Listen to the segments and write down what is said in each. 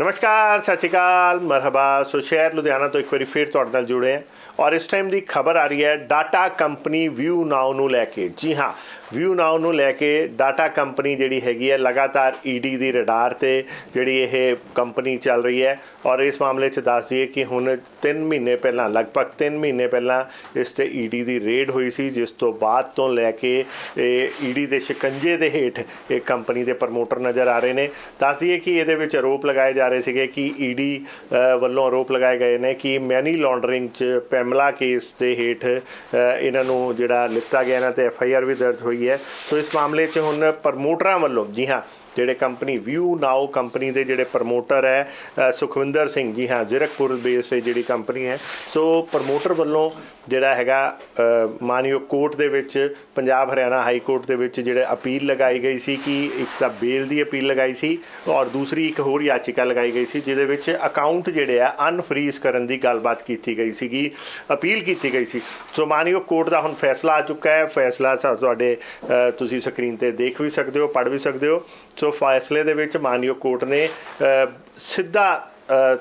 ਨਮਸਕਾਰ, ਸਤਿ ਸ਼੍ਰੀ ਅਕਾਲ, ਮਰਹਬਾ। ਸੋ ਸ਼ਹਿਰ ਲੁਧਿਆਣਾ ਤੋਂ ਇੱਕ ਵਾਰੀ ਫਿਰ ਤੁਹਾਡੇ ਨਾਲ ਜੁੜੇ ਹਾਂ। ਔਰ ਇਸ ਟਾਈਮ ਦੀ ਖਬਰ ਆ ਰਹੀ ਹੈ ਡਾਟਾ ਕੰਪਨੀ ਵਿਊ ਨਾਓ ਨੂੰ ਲੈ ਕੇ। ਜੀ ਹਾਂ ਵਿਊ ਨਾਓ ਨੂੰ ਲੈ ਕੇ ਡਾਟਾ ਕੰਪਨੀ ਜਿਹੜੀ ਹੈਗੀ ਹੈ ਲਗਾਤਾਰ ਈਡੀ ਦੀ ਰਡਾਰ ਤੇ ਜਿਹੜੀ ਇਹ ਕੰਪਨੀ ਚੱਲ ਰਹੀ ਹੈ। ਔਰ ਇਸ ਮਾਮਲੇ 'ਚ ਦੱਸ ਦਈਏ ਕਿ ਹੁਣ 3 ਮਹੀਨੇ ਪਹਿਲਾਂ, ਲਗਭਗ 3 ਮਹੀਨੇ ਪਹਿਲਾਂ ਇਸ ਤੇ ਈਡੀ ਦੀ ਰੇਡ ਹੋਈ ਸੀ, ਜਿਸ ਤੋਂ ਬਾਅਦ ਤੋਂ ਲੈ ਕੇ ਇਹ ਈਡੀ ਦੇ ਸ਼ਿਕੰਜੇ ਦੇ ਹੇਠ ਇਹ ਕੰਪਨੀ ਦੇ ਪ੍ਰਮੋਟਰ ਨਜ਼ਰ ਆ ਰਹੇ ਨੇ। ਦੱਸ ਦਈਏ ਕਿ ਇਹਦੇ ਵਿੱਚ ਆਰੋਪ ਲਗਾਏ ਜਾ ਰਹੇ ਸੀਗੇ ਕਿ ਈਡੀ ਵੱਲੋਂ ਆਰੋਪ ਲਗਾਏ ਗਏ ਨੇ ਕਿ ਮੈਨੀ ਲਾਂਡਰਿੰਗ 'ਚ ਪੈਮਲਾ ਕੇਸ ਦੇ ਹੇਠ ਇਹਨਾਂ ਨੂੰ ਜਿਹੜਾ ਲਿੱਤਾ ਗਿਆ, ਇਹਨਾਂ ਤੇ ਐਫ ਆਈ ਆਰ ਵੀ ਦਰਜ ਹੋਈ ਹੈ। ਸੋ ਇਸ ਮਾਮਲੇ 'ਚ ਹੁਣ ਪ੍ਰਮੋਟਰਾਂ ਵੱਲੋਂ, ਜੀ ਹਾਂ, ਜਿਹੜੇ ਕੰਪਨੀ ਵਿਊ ਨਾਓ ਕੰਪਨੀ ਦੇ ਜਿਹੜੇ ਪ੍ਰਮੋਟਰ ਹੈ ਸੁਖਵਿੰਦਰ ਸਿੰਘ, ਜੀ ਹਾਂ, ਜ਼ੀਰਕਪੁਰ ਬੇਸ ਤੇ ਜਿਹੜੀ ਕੰਪਨੀ ਹੈ। ਸੋ ਪ੍ਰਮੋਟਰ ਵੱਲੋਂ ਜਿਹੜਾ ਹੈਗਾ ਮਾਨਯੋਗ ਕੋਰਟ ਦੇ ਵਿੱਚ, ਪੰਜਾਬ ਹਰਿਆਣਾ ਹਾਈ ਕੋਰਟ ਦੇ ਵਿੱਚ ਜਿਹੜੇ ਅਪੀਲ ਲਗਾਈ ਗਈ ਸੀ ਕਿ ਇੱਕ ਤਾਂ ਬੇਲ ਦੀ ਅਪੀਲ ਲਗਾਈ ਸੀ ਔਰ ਦੂਸਰੀ ਇੱਕ ਹੋਰ ਯਾਚਿਕਾ ਲਗਾਈ ਗਈ ਸੀ ਜਿਹਦੇ ਵਿੱਚ ਅਕਾਊਂਟ ਜਿਹੜੇ ਆ ਅਨਫਰੀਜ਼ ਕਰਨ ਦੀ ਗੱਲਬਾਤ ਕੀਤੀ ਗਈ ਸੀਗੀ, ਅਪੀਲ ਕੀਤੀ ਗਈ ਸੀ। ਸੋ ਮਾਨਯੋਗ ਕੋਰਟ ਦਾ ਹੁਣ ਫੈਸਲਾ ਆ ਚੁੱਕਾ ਹੈ। ਫੈਸਲਾ ਤੁਹਾਡੇ ਤੁਸੀਂ ਸਕਰੀਨ ਤੇ ਦੇਖ ਵੀ ਸਕਦੇ ਹੋ, ਪੜ੍ਹ ਵੀ ਸਕਦੇ ਹੋ। ਸੋ ਫੈਸਲੇ ਦੇ ਵਿੱਚ ਮਾਨਯੋਗ ਕੋਰਟ ਨੇ ਸਿੱਧਾ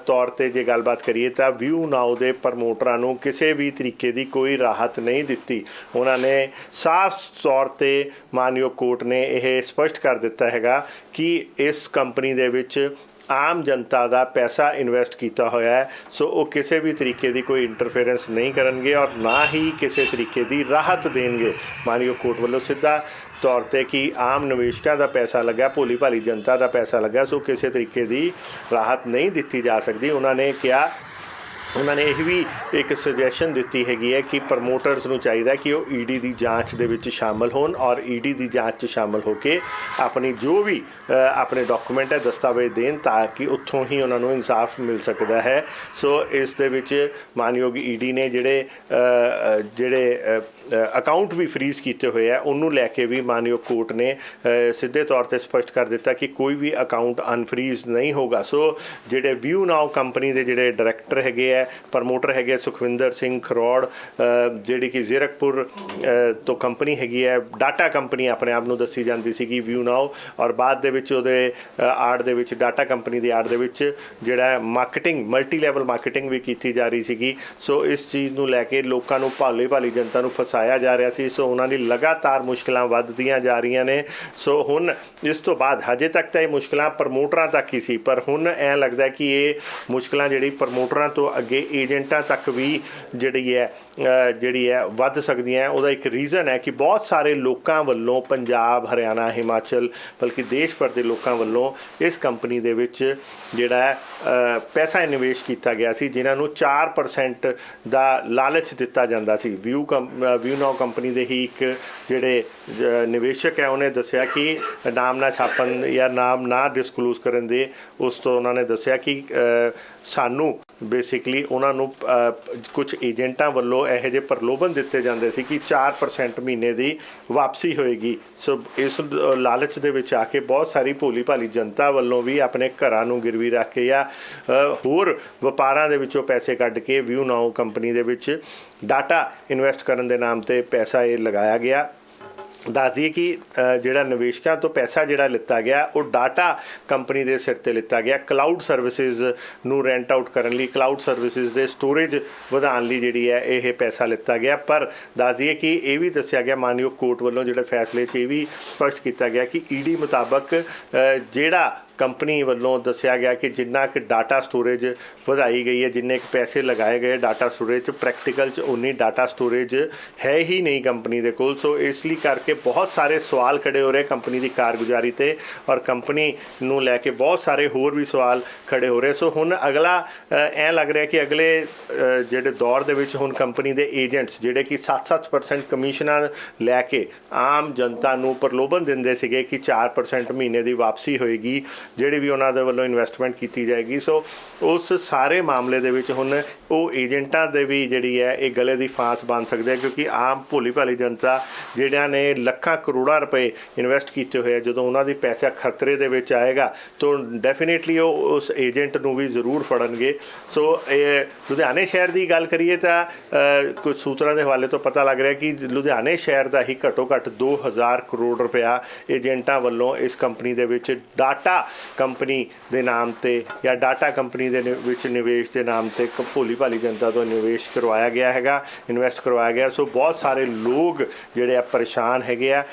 ਤੌਰ ਤੇ ਜੇ ਗੱਲਬਾਤ ਕਰੀਏ ਤਾਂ ਵਿਊ ਨਾਓ ਦੇ ਪ੍ਰਮੋਟਰਾਂ ਨੂੰ ਕਿਸੇ ਵੀ ਤਰੀਕੇ ਦੀ ਕੋਈ ਰਾਹਤ ਨਹੀਂ ਦਿੱਤੀ। ਉਹਨਾਂ ਨੇ ਸਾਫ਼ ਤੌਰ ਤੇ ਮਾਨਯੋਗ ਕੋਰਟ ਨੇ ਇਹ ਸਪਸ਼ਟ ਕਰ ਦਿੱਤਾ ਹੈਗਾ ਕਿ ਇਸ ਕੰਪਨੀ ਦੇ ਵਿੱਚ ਆਮ ਜਨਤਾ ਦਾ ਪੈਸਾ ਇਨਵੈਸਟ ਕੀਤਾ ਹੋਇਆ ਹੈ, ਸੋ ਉਹ ਕਿਸੇ ਵੀ ਤਰੀਕੇ ਦੀ ਕੋਈ ਇੰਟਰਫੇਰੈਂਸ ਨਹੀਂ ਕਰਨਗੇ ਔਰ ਨਾ ਹੀ ਕਿਸੇ ਤਰੀਕੇ ਦੀ ਰਾਹਤ ਦੇਣਗੇ। ਮਾਨਯੋਗ ਕੋਰਟ ਵੱਲੋਂ ਸਿੱਧਾ ਤੌਰ ਤੇ ਕਿ ਆਮ ਨਿਵੇਸ਼ਕਾਂ ਦਾ ਪੈਸਾ ਲੱਗਾ, ਭੋਲੀ ਭਾਲੀ ਜਨਤਾ ਦਾ ਪੈਸਾ ਲੱਗਾ, ਸੋ ਕਿਸੇ ਤਰੀਕੇ ਦੀ ਰਾਹਤ ਨਹੀਂ ਦਿੱਤੀ ਜਾ ਸਕਦੀ। ਉਹਨਾਂ ਨੇ ਕਿਹਾ ਉਹਨਾਂ ਨੇ ਇਹ ਵੀ ਇੱਕ ਸੁਜੈਸ਼ਨ ਦਿੱਤੀ ਹੈਗੀ ਹੈ ਕਿ ਪ੍ਰਮੋਟਰਸ ਨੂੰ ਚਾਹੀਦਾ ਕਿ ਉਹ ਈਡੀ ਦੀ ਜਾਂਚ ਦੇ ਵਿੱਚ ਸ਼ਾਮਲ ਹੋਣ ਔਰ ਈਡੀ ਦੀ ਜਾਂਚ 'ਚ ਸ਼ਾਮਲ ਹੋ ਕੇ ਆਪਣੀ ਜੋ ਵੀ ਆਪਣੇ ਡਾਕੂਮੈਂਟ ਹੈ, ਦਸਤਾਵੇਜ਼ ਦੇਣ ਤਾਂ ਕਿ ਉੱਥੋਂ ਹੀ ਉਹਨਾਂ ਨੂੰ ਇਨਸਾਫ ਮਿਲ ਸਕਦਾ ਹੈ। ਸੋ ਇਸ ਦੇ ਵਿੱਚ ਮਾਨਯੋਗ ਈਡੀ ਨੇ ਜਿਹੜੇ ਜਿਹੜੇ ਅਕਾਊਂਟ ਵੀ ਫ੍ਰੀਜ਼ ਕੀਤੇ ਹੋਏ ਆ, ਉਹਨੂੰ ਲੈ ਕੇ ਵੀ ਮਾਨਯੋਗ ਕੋਰਟ ਨੇ ਸਿੱਧੇ ਤੌਰ ਤੇ ਸਪਸ਼ਟ ਕਰ ਦਿੱਤਾ ਕਿ ਕੋਈ ਵੀ ਅਕਾਊਂਟ ਅਨਫ੍ਰੀਜ਼ ਨਹੀਂ ਹੋਗਾ ਸੋ ਜਿਹੜੇ ਵਿਊ ਨਾਓ ਕੰਪਨੀ ਦੇ ਜਿਹੜੇ ਡਾਇਰੈਕਟਰ ਹੈਗੇ ਆ ਪ੍ਰਮੋਟਰ ਹੈਗੇ ਆ ਸੁਖਵਿੰਦਰ ਸਿੰਘ ਖਰੋੜ ਜਿਹੜੀ ਕਿ ਜ਼ੀਰਕਪੁਰ ਤੋਂ ਕੰਪਨੀ ਹੈਗੀ ਹੈ ਡਾਟਾ ਕੰਪਨੀ ਆਪਣੇ ਆਪ ਨੂੰ ਦੱਸੀ ਜਾਂਦੀ ਸੀਗੀ ਵਿਊ ਨਾਓ ਔਰ ਬਾਅਦ ਦੇ ਵਿੱਚ ਉਹਦੇ ਆੜ ਦੇ ਵਿੱਚ ਡਾਟਾ ਕੰਪਨੀ ਦੀ ਆੜ ਦੇ ਵਿੱਚ ਜਿਹੜਾ ਮਾਰਕੀਟਿੰਗ ਮਲਟੀ ਲੈਵਲ ਮਾਰਕੀਟਿੰਗ ਵੀ ਕੀਤੀ ਜਾ ਰਹੀ ਸੀਗੀ। ਸੋ ਇਸ ਚੀਜ਼ ਨੂੰ ਲੈ ਕੇ ਲੋਕਾਂ ਨੂੰ ਭਾਲੇ ਭਾਲੀ ਜਨਤਾ ਨੂੰ ਫਸਾਇਆ ਜਾ ਰਿਹਾ ਸੀ। ਸੋ ਉਹਨਾਂ ਦੀ ਲਗਾਤਾਰ ਮੁਸ਼ਕਲਾਂ ਵੱਧਦੀਆਂ ਜਾ ਰਹੀਆਂ ਨੇ। ਸੋ ਹੁਣ ਇਸ ਤੋਂ ਬਾਅਦ ਹਜੇ ਤੱਕ ਤਾਂ ਇਹ ਮੁਸ਼ਕਲਾਂ ਪ੍ਰਮੋਟਰਾਂ ਤੱਕ ਹੀ ਸੀ, ਪਰ ਹੁਣ ਐ ਲੱਗਦਾ ਕਿ ਇਹ ਮੁਸ਼ਕਲਾਂ ਜਿਹੜੀ ਪ੍ਰਮੋਟਰਾਂ ਤੋਂ ਅੱਗੇ ਏਜੰਟਾਂ ਤੱਕ ਵੀ ਜਿਹੜੀ ਹੈ ਜਿਹੜੀ ਹੈ ਵੱਧ ਸਕਦੀਆਂ ਹੈ। ਉਹਦਾ ਇੱਕ ਰੀਜ਼ਨ ਹੈ ਕਿ ਬਹੁਤ ਸਾਰੇ ਲੋਕਾਂ ਵੱਲੋਂ ਪੰਜਾਬ, ਹਰਿਆਣਾ, ਹਿਮਾਚਲ, ਬਲਕਿ ਦੇਸ਼ ਭਰ ਦੇ ਲੋਕਾਂ ਵੱਲੋਂ ਇਸ ਕੰਪਨੀ ਦੇ ਵਿੱਚ ਜਿਹੜਾ ਪੈਸਾ ਨਿਵੇਸ਼ ਕੀਤਾ ਗਿਆ ਸੀ, ਜਿਨ੍ਹਾਂ ਨੂੰ 4% ਦਾ ਲਾਲਚ ਦਿੱਤਾ ਜਾਂਦਾ ਸੀ। ਵਿਊ ਵਿਊ ਨਾਓ ਕੰਪਨੀ ਦੇ ਹੀ ਇੱਕ ਜਿਹੜੇ ਨਿਵੇਸ਼ਕ ਹੈ, ਉਹਨੇ ਦੱਸਿਆ ਕਿ ਨਾਮ ਨਾ ਛਾਪਣ ਜਾਂ ਨਾਮ ਨਾ ਡਿਸਕਲੋਜ਼ ਕਰਨ ਦੇ, ਉਸ ਤੋਂ ਉਹਨਾਂ ਨੇ ਦੱਸਿਆ ਕਿ ਸਾਨੂੰ ਬੇਸਿਕਲੀ ਉਹਨਾਂ ਨੂੰ ਕੁਝ ਏਜੰਟਾਂ ਵੱਲੋਂ ਇਹੋ ਜਿਹੇ ਪ੍ਰਲੋਭਨ ਦਿੱਤੇ ਜਾਂਦੇ ਸੀ ਕਿ 4% ਮਹੀਨੇ ਦੀ ਵਾਪਸੀ ਹੋਏਗੀ। ਸੋ ਇਸ ਲਾਲਚ ਦੇ ਵਿੱਚ ਆ ਕੇ ਬਹੁਤ ਸਾਰੀ ਭੋਲੀ ਭਾਲੀ ਜਨਤਾ ਵੱਲੋਂ ਵੀ ਆਪਣੇ ਘਰਾਂ ਨੂੰ ਗਿਰਵੀ ਰੱਖ ਕੇ ਜਾਂ ਹੋਰ ਵਪਾਰਾਂ ਦੇ ਵਿੱਚੋਂ ਪੈਸੇ ਕੱਢ ਕੇ ਵਿਊ ਨਾਓ ਕੰਪਨੀ ਦੇ ਵਿੱਚ ਡਾਟਾ ਇਨਵੈਸਟ ਕਰਨ ਦੇ ਨਾਮ ਤੇ ਪੈਸਾ ਇਹ ਲਗਾਇਆ ਗਿਆ। ਦੱਸ ਦਈਏ ਕਿ ਜਿਹੜਾ ਨਿਵੇਸ਼ਕਾਂ ਤੋਂ ਪੈਸਾ ਜਿਹੜਾ ਲਿੱਤਾ ਗਿਆ, ਉਹ ਡਾਟਾ ਕੰਪਨੀ ਦੇ ਸਿਰ ਤੇ ਲਿੱਤਾ ਗਿਆ। ਕਲਾਊਡ ਸਰਵਿਸਿਜ਼ ਨੂੰ ਰੈਂਟ ਆਊਟ ਕਰਨ ਲਈ ਕਲਾਊਡ ਸਰਵਿਸਿਜ਼ ਦੇ ਸਟੋਰੇਜ ਵਧਾਉਣ ਲਈ ਜਿਹੜੀ ਹੈ, ਇਹ ਪੈਸਾ ਲਿੱਤਾ ਗਿਆ। ਪਰ ਦੱਸ ਦਈਏ ਕਿ ਇਹ ਵੀ ਦੱਸਿਆ ਗਿਆ, ਮਾਨਯੋਗ ਕੋਰਟ ਵੱਲੋਂ ਜਿਹੜੇ ਫੈਸਲੇ 'ਚ ਇਹ ਵੀ ਸਪਸ਼ਟ ਕੀਤਾ ਗਿਆ ਕਿ ਈਡੀ ਮੁਤਾਬਕ ਜਿਹੜਾ ਕੰਪਨੀ ਵੱਲੋਂ ਦੱਸਿਆ ਗਿਆ ਕਿ ਜਿੰਨਾ ਕਿ ਡਾਟਾ ਸਟੋਰੇਜ ਵਧਾਈ ਗਈ ਹੈ ਜਿੰਨੇ ਕੁ ਪੈਸੇ ਲਗਾਏ ਗਏ ਡਾਟਾ ਸਟੋਰੇਜ 'ਚ ਪ੍ਰੈਕਟੀਕਲ 'ਚ ਉਨੀ ਡਾਟਾ ਸਟੋਰੇਜ ਹੈ ਹੀ ਨਹੀਂ ਕੰਪਨੀ ਦੇ ਕੋਲ। ਸੋ ਇਸ ਲਈ ਕਰਕੇ ਬਹੁਤ ਸਾਰੇ ਸਵਾਲ ਖੜੇ ਹੋ ਰਹੇ ਕੰਪਨੀ ਦੀ ਕਾਰਗੁਜ਼ਾਰੀ ਤੇ ਔਰ ਕੰਪਨੀ ਨੂੰ ਲੈ ਕੇ ਬਹੁਤ ਸਾਰੇ ਹੋਰ ਵੀ ਸਵਾਲ ਖੜੇ ਹੋ ਰਹੇ। ਸੋ ਹੁਣ ਅਗਲਾ ਅ, ਐਂ ਲੱਗ ਰਿਹਾ ਕਿ ਅਗਲੇ ਜਿਹੜੇ ਦੌਰ ਦੇ ਵਿੱਚ ਹੁਣ ਕੰਪਨੀ ਦੇ ਏਜੰਟਸ ਜਿਹੜੇ ਕਿ 7-7% ਕਮਿਸ਼ਨਾਂ ਲੈ ਕੇ ਆਮ ਜਨਤਾ ਨੂੰ ਪ੍ਰਲੋਭਨ ਦਿੰਦੇ ਸੀਗੇ ਕਿ 4% ਮਹੀਨੇ ਦੀ ਵਾਪਸੀ ਹੋਏਗੀ ਜਿਹੜੀ ਵੀ ਉਹਨਾਂ ਦੇ ਵੱਲੋਂ ਇਨਵੈਸਟਮੈਂਟ ਕੀਤੀ ਜਾਏਗੀ। ਸੋ ਉਸ ਸਾਰੇ ਮਾਮਲੇ ਦੇ ਵਿੱਚ ਹੁਣ ਉਹ ਏਜੰਟਾਂ ਦੇ ਵੀ ਜਿਹੜੀ ਹੈ ਇਹ ਗਲੇ ਦੀ ਫਾਂਸ ਬਣ ਸਕਦੇ ਆ ਕਿਉਂਕਿ ਆਮ ਭੋਲੀ ਭਾਲੀ ਜਨਤਾ ਜਿਹੜਿਆਂ ਨੇ ਲੱਖਾਂ ਕਰੋੜਾਂ ਰੁਪਏ ਇਨਵੈਸਟ ਕੀਤੇ ਹੋਏ ਆ ਜਦੋਂ ਉਹਨਾਂ ਦੀ ਪੈਸਾ ਖਤਰੇ ਦੇ ਵਿੱਚ ਆਏਗਾ ਤਾਂ ਡੈਫੀਨੇਟਲੀ ਉਹ ਉਸ ਏਜੰਟ ਨੂੰ ਵੀ ਜ਼ਰੂਰ ਫੜਨਗੇ। ਸੋ ਇਹ ਲੁਧਿਆਣੇ ਸ਼ਹਿਰ ਦੀ ਗੱਲ ਕਰੀਏ ਤਾਂ ਅ, ਕੁਝ ਸੂਤਰਾਂ ਦੇ ਹਵਾਲੇ ਤੋਂ ਪਤਾ ਲੱਗ ਰਿਹਾ ਕਿ ਲੁਧਿਆਣੇ ਸ਼ਹਿਰ ਦਾ ਹੀ ਘੱਟੋ ਘੱਟ 2000 ਕਰੋੜ ਰੁਪਇਆ ਏਜੰਟਾਂ ਵੱਲੋਂ ਇਸ ਕੰਪਨੀ ਦੇ ਵਿੱਚ ਡਾਟਾ ਕੰਪਨੀ ਦੇ ਨਾਮ ਤੇ ਜਾਂ ਡਾਟਾ ਕੰਪਨੀ ਦੇ ਨਿ- ਵਿੱਚ ਨਿਵੇਸ਼ ਦੇ ਨਾਮ ਤੇ ਇੱਕ ਭੋਲੀ ਭਾਲੀ ਜਨਤਾ ਤੋਂ ਨਿਵੇਸ਼ ਕਰਵਾਇਆ ਗਿਆ ਹੈਗਾ ਇਨਵੈਸਟ ਕਰਵਾਇਆ ਗਿਆ। ਸੋ ਬਹੁਤ ਸਾਰੇ ਲੋਕ ਜਿਹੜੇ ਆ ਪਰੇਸ਼ਾਨ ਹੈਗੇ ਆ।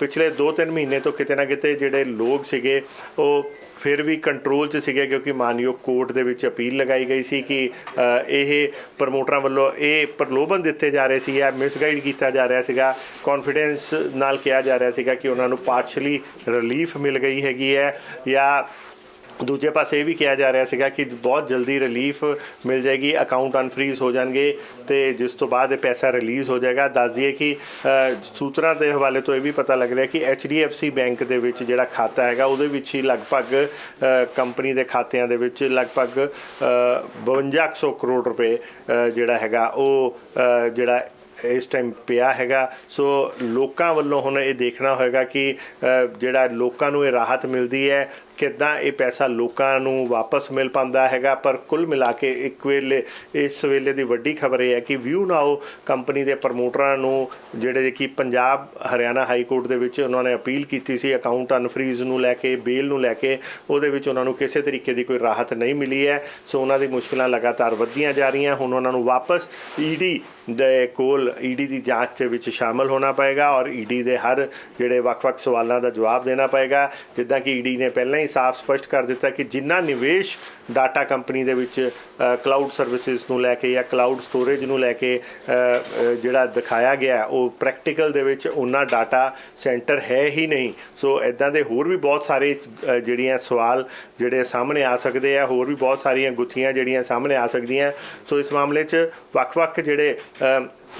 ਪਿਛਲੇ 2-3 ਮਹੀਨੇ ਤੋਂ ਕਿਤੇ ਨਾ ਕਿਤੇ ਜਿਹੜੇ ਲੋਕ ਸੀਗੇ, ਉਹ ਫਿਰ ਵੀ ਕੰਟਰੋਲ 'ਚ ਸੀਗੇ ਕਿਉਂਕਿ ਮਾਨਯੋਗ ਕੋਰਟ ਦੇ ਵਿੱਚ ਅਪੀਲ ਲਗਾਈ ਗਈ ਸੀ ਕਿ ਇਹ ਪ੍ਰਮੋਟਰਾਂ ਵੱਲੋਂ ਇਹ ਪ੍ਰਲੋਭਨ ਦਿੱਤੇ ਜਾ ਰਹੇ ਸੀ ਜਾਂ ਮਿਸਗਾਈਡ ਕੀਤਾ ਜਾ ਰਿਹਾ ਸੀਗਾ। ਕੌਨਫੀਡੈਂਸ ਨਾਲ ਕਿਹਾ ਜਾ ਰਿਹਾ ਸੀਗਾ ਕਿ ਉਹਨਾਂ ਨੂੰ ਪਾਰਸ਼ਲੀ ਰਿਲੀਫ ਮਿਲ ਗਈ ਹੈਗੀ ਹੈ ਜਾਂ ਦੂਜੇ ਪਾਸੇ ਇਹ ਵੀ ਕਿਹਾ ਜਾ ਰਿਹਾ ਸੀਗਾ ਕਿ ਬਹੁਤ ਜਲਦੀ ਰਿਲੀਫ ਮਿਲ ਜਾਏਗੀ ਅਕਾਊਂਟ ਅਨਫਰੀਜ਼ ਹੋ ਜਾਣਗੇ ਤੇ ਜਿਸ ਤੋਂ ਬਾਅਦ ਇਹ ਪੈਸਾ ਰਿਲੀਜ਼ ਹੋ ਜਾਏਗਾ। ਦੱਸ ਦਈਏ ਕਿ ਸੂਤਰਾਂ ਦੇ ਹਵਾਲੇ ਤੋਂ ਇਹ ਵੀ ਪਤਾ ਲੱਗ ਰਿਹਾ ਕਿ HDFC ਬੈਂਕ ਦੇ ਵਿੱਚ ਜਿਹੜਾ ਖਾਤਾ ਹੈਗਾ ਉਹਦੇ ਵਿੱਚ ਹੀ ਲਗਭਗ ਕੰਪਨੀ ਦੇ ਖਾਤਿਆਂ ਦੇ ਵਿੱਚ ਲਗਭਗ ਅ, 5200 ਕਰੋੜ ਰੁਪਏ ਜਿਹੜਾ ਹੈਗਾ ਉਹ ਜਿਹੜਾ ਇਸ ਟਾਈਮ ਪਿਆ ਹੈਗਾ। ਸੋ ਲੋਕਾਂ ਵੱਲੋਂ ਹੁਣ ਇਹ ਦੇਖਣਾ ਹੋਏਗਾ ਕਿ ਜਿਹੜਾ ਲੋਕਾਂ ਨੂੰ ਇਹ ਰਾਹਤ ਮਿਲਦੀ ਹੈ ਕਿੱਦਾਂ ਇਹ ਪੈਸਾ ਲੋਕਾਂ ਨੂੰ ਵਾਪਸ ਮਿਲ ਪਾਉਂਦਾ ਹੈਗਾ? ਪਰ ਕੁੱਲ ਮਿਲਾ ਕੇ ਇੱਕ ਵੇਲੇ, ਇਸ ਵੇਲੇ ਦੀ ਵੱਡੀ ਖਬਰ ਇਹ ਹੈ ਕਿ ਵਿਊ ਨਾਓ ਕੰਪਨੀ ਦੇ ਪ੍ਰਮੋਟਰਾਂ ਨੂੰ, ਜਿਹੜੇ ਕਿ ਪੰਜਾਬ, ਹਰਿਆਣਾ ਹਾਈ ਕੋਰਟ ਦੇ ਵਿੱਚ ਉਹਨਾਂ ਨੇ ਅਪੀਲ ਕੀਤੀ ਸੀ, ਅਕਾਊਂਟ ਅਨਫਰੀਜ਼ ਨੂੰ ਲੈ ਕੇ, ਬੇਲ ਨੂੰ ਲੈ ਕੇ, ਉਹਦੇ ਵਿੱਚ ਉਹਨਾਂ ਨੂੰ ਕਿਸੇ ਤਰੀਕੇ ਦੀ ਕੋਈ ਰਾਹਤ ਨਹੀਂ ਮਿਲੀ ਹੈ। ਸੋ ਉਹਨਾਂ ਦੀ ਮੁਸ਼ਕਲਾਂ ਲਗਾਤਾਰ ਵੱਧਦੀਆਂ ਜਾ ਰਹੀਆਂ। ਹੁਣ ਉਹਨਾਂ ਨੂੰ ਵਾਪਸ ਈਡੀ ਦੇ ਕੋਲ ਈਡੀ ਦੀ ਜਾਂਚ ਦੇ ਵਿੱਚ ਸ਼ਾਮਲ ਹੋਣਾ ਪਏਗਾ ਔਰ ਈਡੀ ਦੇ ਹਰ ਜਿਹੜੇ ਵੱਖ-ਵੱਖ ਸਵਾਲਾਂ ਦਾ ਜਵਾਬ ਦੇਣਾ ਪਏਗਾ। ਜਿੱਦਾਂ ਕਿ ਈਡੀ ਨੇ ਪਹਿਲਾਂ ਹੀ ਸਾਫ਼ ਸਪਸ਼ਟ ਕਰ ਦਿੱਤਾ ਕਿ ਜਿੰਨਾ ਨਿਵੇਸ਼ ਡਾਟਾ ਕੰਪਨੀ ਦੇ ਵਿੱਚ ਕਲਾਊਡ ਸਰਵਿਸਿਜ਼ ਨੂੰ ਲੈ ਕੇ ਜਾਂ ਕਲਾਊਡ ਸਟੋਰੇਜ ਨੂੰ ਲੈ ਕੇ ਜਿਹੜਾ ਦਿਖਾਇਆ ਗਿਆ, ਉਹ ਪ੍ਰੈਕਟੀਕਲ ਦੇ ਵਿੱਚ ਉਹਨਾਂ ਡਾਟਾ ਸੈਂਟਰ ਹੈ ਹੀ ਨਹੀਂ। ਸੋ ਇਦਾਂ ਦੇ ਹੋਰ ਵੀ ਬਹੁਤ ਸਾਰੇ ਜਿਹੜੀਆਂ ਸਵਾਲ ਜਿਹੜੇ ਸਾਹਮਣੇ ਆ ਸਕਦੇ ਆ, ਹੋਰ ਵੀ ਬਹੁਤ ਸਾਰੀਆਂ ਗੁੱਥੀਆਂ ਜਿਹੜੀਆਂ ਸਾਹਮਣੇ ਆ ਸਕਦੀਆਂ। ਸੋ ਇਸ ਮਾਮਲੇ 'ਚ ਵੱਖ-ਵੱਖ ਜਿਹੜੇ